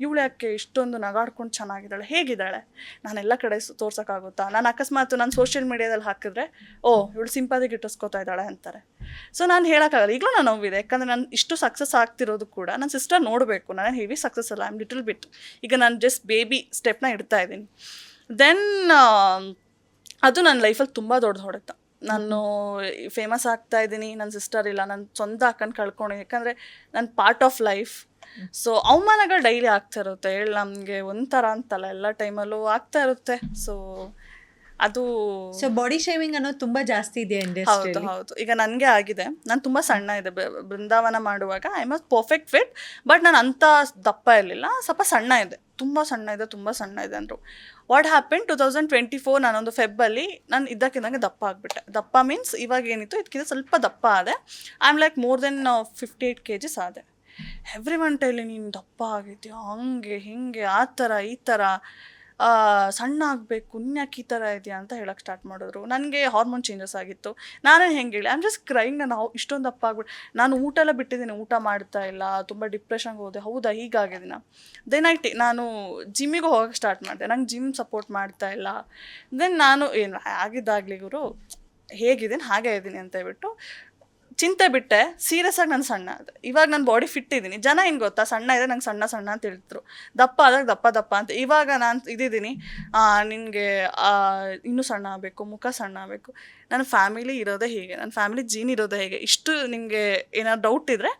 ಇವಳು ಯಾಕೆ ಇಷ್ಟೊಂದು ನಗಾಡ್ಕೊಂಡು ಚೆನ್ನಾಗಿದ್ದಾಳೆ? ಹೇಗಿದ್ದಾಳೆ? ನಾನೆಲ್ಲ ಕಡೆ ತೋರ್ಸೋಕ್ಕಾಗುತ್ತಾ? ನಾನು ಅಕಸ್ಮಾತ್ ನಾನು ಸೋಷಿಯಲ್ ಮೀಡಿಯಾದಲ್ಲಿ ಹಾಕಿದ್ರೆ, ಓ, ಇವಳು ಸಿಂಪಾದಿಗೆ ಇಟ್ಟಿಸ್ಕೊತಾ ಇದ್ದಾಳೆ ಅಂತಾರೆ. ಸೊ ನಾನು ಹೇಳೋಕ್ಕಾಗಲ್ಲ. ಈಗಲೂ ನಾನು ನೋವಿದೆ. ಯಾಕಂದರೆ ನಾನು ಇಷ್ಟು ಸಕ್ಸಸ್ ಆಗ್ತಿರೋದು ಕೂಡ ನನ್ನ ಸಿಸ್ಟರ್ ನೋಡಬೇಕು. ನಾನು ಹೆವಿ ಸಕ್ಸಸ್ ಅಲ್ಲ. ಆಮ್ ಲಿಟಲ್ ಬಿಟ್ ಈಗ ನಾನು ಜಸ್ಟ್ ಬೇಬಿ ಸ್ಟೆಪ್ನ ಇಡ್ತಾ ಇದ್ದೀನಿ. ದೆನ್ ಅದು ನನ್ನ ಲೈಫಲ್ಲಿ ತುಂಬ ದೊಡ್ಡ ಹೊಡೆತ. ನಾನು ಫೇಮಸ್ ಆಗ್ತಾ ಇದ್ದೀನಿ. ನನ್ನ ಸಿಸ್ಟರ್ ಇಲ್ಲ. ನನ್ನ ಸ್ವಂತ ಅಕ್ಕನ ಕಳ್ಕೊಂಡು ಯಾಕಂದರೆ ನನ್ನ ಪಾರ್ಟ್ ಆಫ್ ಲೈಫ್ ಸೊ ಅವಮಾನಗಳು ಡೈಲಿ ಆಗ್ತಾ ಇರುತ್ತೆ. ಹೇಳಿ ನಮಗೆ ಒಂಥರ ಅಂತಲ್ಲ ಎಲ್ಲ ಟೈಮಲ್ಲೂ ಆಗ್ತಾ ಇರುತ್ತೆ. ಸೊ ಅದು ಸೊ ಬಾಡಿ ಶೇವಿಂಗ್ ಅನ್ನೋದು ತುಂಬಾ ಜಾಸ್ತಿ ಇದೆ ಹೌದು ಹೌದು. ಈಗ ನನಗೆ ಆಗಿದೆ. ನಾನು ತುಂಬ ಸಣ್ಣ ಇದೆ. ಬೃಂದಾವನ ಮಾಡುವಾಗ ಐ ಮಸ್ ಪರ್ಫೆಕ್ಟ್ ಫಿಟ್ ಬಟ್ ನಾನು ಅಂಥ ದಪ್ಪ ಇರಲಿಲ್ಲ. ಸ್ವಲ್ಪ ಸಣ್ಣ ಇದೆ. ತುಂಬ ಸಣ್ಣ ಇದೆ ತುಂಬ ಸಣ್ಣ ಇದೆ ಅಂದರು. What happen two thousand twenty four ನಾನೊಂದು ಫೆಬ್ಬಲ್ಲಿ ನಾನು ಇದ್ದಕ್ಕಿದ್ದಂಗೆ ದಪ್ಪ ಆಗಿಬಿಟ್ಟೆ. ದಪ್ಪ ಮೀನ್ಸ್ ಇವಾಗ ಏನಿತ್ತು? ಇದಕ್ಕಿಂತ ಸ್ವಲ್ಪ ದಪ್ಪ ಆದೆ. I am like more then fifty eight K Gs ಆದೆ. ಎವ್ರಿ ಒನ್ ಟೈಲಿ ನೀನು ದಪ್ಪ ಆಗಿದ್ಯಾ? ಹಂಗೆ, ಹಿಂಗೆ, ಆ ಥರ ಈ ಥರ ಸಣ್ಣ ಆಗಬೇಕು ಇನ್ಯಾಕೆ ಈ ಥರ ಇದೆಯಾ ಅಂತ ಹೇಳಕ್ಕೆ ಸ್ಟಾರ್ಟ್ ಮಾಡಿದ್ರು. ನನಗೆ ಹಾರ್ಮೋನ್ ಚೇಂಜಸ್ ಆಗಿತ್ತು. ನಾನೇ ಹೆಂಗೆ ಹೇಳಿ ಆಮ್ ಜಸ್ಟ್ ಕ್ರೈಂಗ್ ನಾನು ಇಷ್ಟೊಂದು ದಪ್ಪ ಆಗ್ಬಿಟ್ಟು ನಾನು ಊಟ ಎಲ್ಲ ಬಿಟ್ಟಿದ್ದೀನಿ, ಊಟ ಮಾಡ್ತಾ ಇಲ್ಲ, ತುಂಬ ಡಿಪ್ರೆಷನ್ಗೆ ಹೋದೆ, ಹೌದಾ, ಹೀಗಾಗಿದ್ದೀನ? ದೆನ್ ಐ ಟಿ ನಾನು ಜಿಮ್ಮಿಗೆ ಹೋಗಕ್ಕೆ ಸ್ಟಾರ್ಟ್ ಮಾಡಿದೆ, ನಂಗೆ ಜಿಮ್ ಸಪೋರ್ಟ್ ಮಾಡ್ತಾ ಇಲ್ಲ. ದೆನ್ ನಾನು, ಏನು, ಆಗಿದ್ದಾಗಲಿ ಗುರು, ಹೇಗಿದ್ದೀನಿ, ಹಾಗೆ ಇದ್ದೀನಿ ಅಂತ ಹೇಳ್ಬಿಟ್ಟು ಚಿಂತೆ ಬಿಟ್ಟೆ ಸೀರಿಯಸ್ ಆಗಿ ನಾನು ಸಣ್ಣ ಇವಾಗ ನಾನು ಬಾಡಿ ಫಿಟ್ ಇದ್ದೀನಿ. ಜನ ಏನು ಗೊತ್ತಾ? ಸಣ್ಣ ಇದೆ ನಂಗೆ ಸಣ್ಣ ಸಣ್ಣ ಅಂತ ಹೇಳ್ತಿದ್ರು. ದಪ್ಪ ಆದಾಗ ದಪ್ಪ ದಪ್ಪ ಅಂತ. ಇವಾಗ ನಾನು ಇದ್ದೀನಿ ನಿನಗೆ ಇನ್ನೂ ಸಣ್ಣ ಆಗಬೇಕು, ಮುಖ ಸಣ್ಣ ಆಗಬೇಕು. ನನ್ನ ಫ್ಯಾಮಿಲಿ ಇರೋದೇ ಹೀಗೆ. ನನ್ನ ಫ್ಯಾಮಿಲಿ ಜೀನ್ ಇರೋದೇ ಹೇಗೆ. ಇಷ್ಟು ನಿಮಗೆ ಏನಾದ್ರು ಡೌಟ್ ಇದ್ದರೆ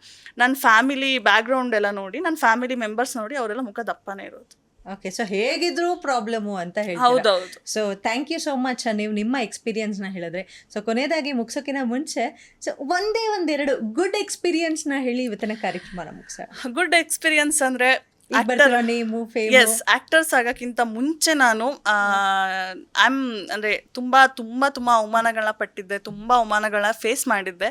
ನನ್ನ ಫ್ಯಾಮಿಲಿ ಬ್ಯಾಕ್ಗ್ರೌಂಡ್ ಎಲ್ಲ ನೋಡಿ ನನ್ನ ಫ್ಯಾಮಿಲಿ ಮೆಂಬರ್ಸ್ ನೋಡಿ, ಅವರೆಲ್ಲ ಮುಖ ದಪ್ಪನೇ ಇರೋದು. ಓಕೆ ಸೊ ಹೇಗಿದ್ರು ಪ್ರಾಬ್ಲಮು ಅಂತ ಹೇಳಿ ಹೌದೌದು. So thank you so much ನೀವು ನಿಮ್ಮ ಎಕ್ಸ್ಪೀರಿಯನ್ಸ್ನ ಹೇಳಿದ್ರೆ. ಸೊ ಕೊನೆಯದಾಗಿ ಮುಗಿಸೋಕ್ಕಿಂತ ಮುಂಚೆ ಸೊ ಒಂದೇ ಒಂದೆರಡು ಗುಡ್ ಎಕ್ಸ್ಪೀರಿಯನ್ಸ್ನ ಹೇಳಿ ಇವತ್ತಿನ ಕಾರ್ಯಕ್ರಮನ ಮುಗಿಸ ಗುಡ್ ಎಕ್ಸ್ಪೀರಿಯನ್ಸ್ ಅಂದ್ರೆ ನೇಮು ಎಸ್ ಆಕ್ಟರ್ಸ್ ಆಗೋಕ್ಕಿಂತ ಮುಂಚೆ ನಾನು ಆಮ್ ಅಂದ್ರೆ ತುಂಬಾ ತುಂಬಾ ತುಂಬಾ ಅವಮಾನಗಳನ್ನ ಪಟ್ಟಿದ್ದೆ ತುಂಬಾ ಅವಮಾನಗಳನ್ನ ಫೇಸ್ ಮಾಡಿದ್ದೆ.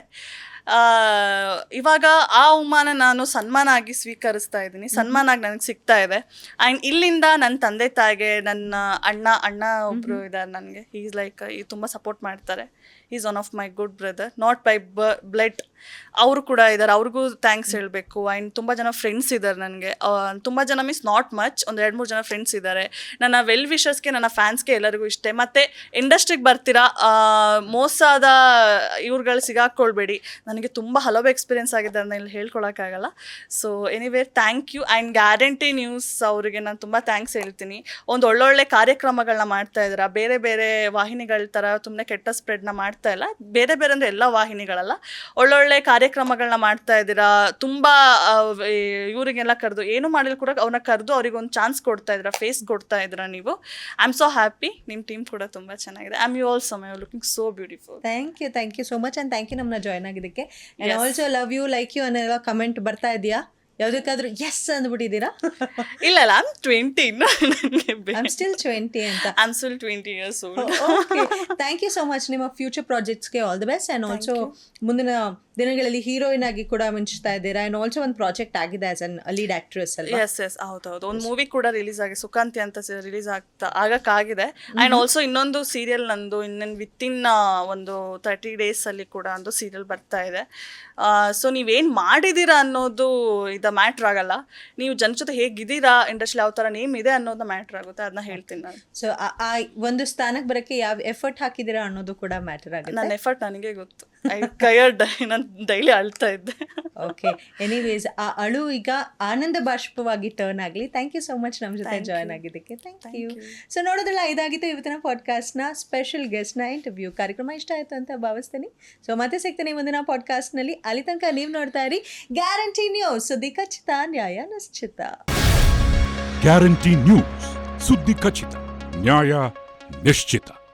ಇವಾಗ ಆ ಅವಮಾನ ನಾನು ಸನ್ಮಾನ ಆಗಿ ಸ್ವೀಕರಿಸ್ತಾ ಇದ್ದೀನಿ. ಸನ್ಮಾನ ಆಗಿ ನನಗೆ ಸಿಗ್ತಾ ಇದೆ. ಆ್ಯಂಡ್ ಇಲ್ಲಿಂದ ನನ್ನ ತಂದೆ ತಾಯಿಗೆ ನನ್ನ ಅಣ್ಣ ಅಣ್ಣ ಒಬ್ಬರು ಇದ್ದಾರೆ ನನಗೆ. ಈಸ್ ಲೈಕ್ ಈ ತುಂಬ ಸಪೋರ್ಟ್ ಮಾಡ್ತಾರೆ. Is one of my good brother not by b blood ಅವರು ಕೂಡ ಇದ್ದಾರೆ ಅವ್ರಿಗೂ ಥ್ಯಾಂಕ್ಸ್ ಹೇಳಬೇಕು. ಆ್ಯಂಡ್ ತುಂಬ ಜನ ಫ್ರೆಂಡ್ಸ್ ಇದ್ದಾರೆ ನನಗೆ. ತುಂಬ ಜನ ಮೀನ್ಸ್ ನಾಟ್ ಮಚ್ ಒಂದು ಎರಡು ಮೂರು ಜನ ಫ್ರೆಂಡ್ಸ್ ಇದ್ದಾರೆ ನನ್ನ ವೆಲ್ ವಿಶಸ್ಗೆ ನನ್ನ ಫ್ಯಾನ್ಸ್ಗೆ ಎಲ್ಲರಿಗೂ ಇಷ್ಟೇ. ಮತ್ತು ಇಂಡಸ್ಟ್ರಿಗೆ ಬರ್ತೀರಾ? ಮೋಸದ ಇವ್ರುಗಳು ಸಿಗಾಕೊಳ್ಬೇಡಿ. ನನಗೆ ತುಂಬ ಹಲವು ಎಕ್ಸ್ಪೀರಿಯನ್ಸ್ ಆಗಿದೆ ಅದನ್ನ ಇಲ್ಲಿ ಹೇಳ್ಕೊಳಕ್ಕಾಗಲ್ಲ. So anywhere thank you and Guarantee News ಅವರಿಗೆ ನಾನು ತುಂಬ ಥ್ಯಾಂಕ್ಸ್ ಹೇಳ್ತೀನಿ. ಒಂದು ಒಳ್ಳೊಳ್ಳೆ ಕಾರ್ಯಕ್ರಮಗಳನ್ನ ಮಾಡ್ತಾ ಇದ್ದೀರಾ? ಬೇರೆ ಬೇರೆ ವಾಹಿನಿಗಳ ಥರ ತುಂಬಾ ಕೆಟ್ಟ ಸ್ಪ್ರೆಡ್ನ ಮಾಡ್ತಾ ಇಲ್ಲ. ಬೇರೆ ಬೇರೆ ಅಂದರೆ ಎಲ್ಲ ವಾಹಿನಿಗಳಲ್ಲ. ಒಳ್ಳೊಳ್ಳೆ ಕಾರ್ಯಕ್ರಮಗಳನ್ನ ಮಾಡ್ತಾ ಇದ್ದೀರಾ? ತುಂಬಾ ಇವರಿಗೆಲ್ಲ ಕರೆದು ಏನು ಮಾಡಿದ್ರು ಕೂಡ ಅವ್ರನ್ನ ಕರೆದು ಅವ್ರಿಗೆ ಒಂದು ಚಾನ್ಸ್ ಕೊಡ್ತಾ ಇದ್ದೀರಾ? ಫೇಸ್ ಕೊಡ್ತಾ ಇದ್ದೀರಾ ನೀವು? ಐ ಆಮ್ ಸೋ ಹ್ಯಾಪಿ ನಿಮ್ಮ ಟೀಮ್ ಕೂಡ ತುಂಬಾ ಚೆನ್ನಾಗಿದೆ. I am you also my looking so beautiful thank you thank you so much and thank you ನಮ್ಮನ್ನ ಜಾಯ್ನ್ ಆಗಿದ್ದಕ್ಕೆ. ಆ್ಯಂಡ್ ಆಲ್ಸೋ ಲವ್ ಯು ಲೈಕ್ ಯು ಅನ್ನೋ ಕಮೆಂಟ್ ಬರ್ತಾ ಇದೆಯಾ? ಯಾವುದಕ್ಕಾದ್ರೂ ಎಸ್ ಅಂದ್ಬಿಟ್ಟಿದ್ದೀರಾ? ಇಲ್ಲ ಅಲ್ಲ I am twenty am still twenty ಅಂತ. I am still twenty years thank you so much ನಿಮ್ಮ future ಪ್ರಾಜೆಕ್ಟ್ಸ್ಗೆ all the best and also ಮುಂದಿನ ದಿನಗಳಲ್ಲಿ ಹೀರೋಯಿನ್ ಆಗಿ ಕೂಡ ಮಿಂಚ್ತಾ ಇದ್ದೀರಾ? ಆ್ಯಂಡ್ ಆಲ್ಸೋ ಒಂದು ಪ್ರಾಜೆಕ್ಟ್ ಆಗಿದೆ ಆಸ್ ಅನ್ ಲೀಡ್ ಆಕ್ಟ್ರೆಸ್ ಅಲ್ಲಿ ಎಸ್ ಎಸ್ ಹೌದು ಒಂದು ಮೂವಿ ಕೂಡ ರಿಲೀಸ್ ಆಗಿ ಸುಕಾಂತಿ ಅಂತ ರಿಲೀಸ್ ಆಗ್ತಾ ಆಗಕ್ಕಾಗಿದೆ. ಆ್ಯಂಡ್ ಆಲ್ಸೋ ಇನ್ನೊಂದು ಸೀರಿಯಲ್ ನಂದು ಇನ್ನೊಂದು ವಿತಿನ್ ಒಂದು ತರ್ಟಿ ಡೇಸಲ್ಲಿ ಕೂಡ ಒಂದು ಸೀರಿಯಲ್ ಬರ್ತಾ ಇದೆ. ಸೊ ನೀವೇನು ಮಾಡಿದ್ದೀರಾ ಅನ್ನೋದು ಇದು ಮ್ಯಾಟ್ರ್ ಆಗಲ್ಲ. ನೀವು ಜನ ಜೊತೆ ಹೇಗಿದ್ದೀರಾ ಇಂಡಸ್ಟ್ರಿ ಯಾವ ಥರ ನೇಮ್ ಇದೆ ಅನ್ನೋದು ಮ್ಯಾಟ್ರ್ ಆಗುತ್ತೆ ಅದನ್ನ ಹೇಳ್ತೀನಿ ನಾನು. ಸೊ ಆ ಒಂದು ಸ್ಥಾನಕ್ಕೆ ಬರೋಕ್ಕೆ ಯಾವ ಎಫರ್ಟ್ ಹಾಕಿದ್ದೀರಾ ಅನ್ನೋದು ಕೂಡ ಮ್ಯಾಟರ್ ಆಗುತ್ತೆ. ನನ್ನ ಎಫರ್ಟ್ ನನಗೆ ಗೊತ್ತು. ಐ [laughs] ನಾನು ಡೈಲಿ ಅಳ್ತಾ ಇದ್ದೆ. ಓಕೆ ಎನಿವೇಸ್ ಆ ಅಳು ಈಗ ಆನಂದ ಬಾಷ್ಪವಾಗಿ ಟರ್ನ್ ಆಗಲಿ. ಥ್ಯಾಂಕ್ ಯು ಸೋ ಮಚ್ ನಮ್ಮ ಜೊತೆ ಜಾಯ್ನ್ ಆಗಿದ್ದಕ್ಕೆ. Thank you. ಸೊ ನೋಡೋದಿಲ್ಲ ಇದಾಗಿತ್ತು ಇವತ್ತಿನ ಪಾಡ್ಕಾಸ್ಟ್ನ ಸ್ಪೆಷಲ್ ಗೆಸ್ಟ್ನ ಇಂಟರ್ವ್ಯೂ ಕಾರ್ಯಕ್ರಮ ಇಷ್ಟ ಆಯಿತು ಅಂತ ಭಾವಿಸ್ತೀನಿ. ಸೊ ಮತ್ತೆ ಸಿಗ್ತೀನಿ ಮುಂದಿನ ಪಾಡ್ಕಾಸ್ಟ್ನಲ್ಲಿ ಅಲ್ಲಿ ತನಕ ನೀವು ನೋಡ್ತಾ ಇರಿ. ಗ್ಯಾರಂಟಿ ನ್ಯೂಸ್ ಸುದ್ದಿ ಖಚಿತ ನ್ಯಾಯ ನಿಶ್ಚಿತ. ಗ್ಯಾರಂಟಿ ನ್ಯೂಸ್ ಸುದ್ದಿ ಖಚಿತ ನ್ಯಾಯ ನಿಶ್ಚಿತ.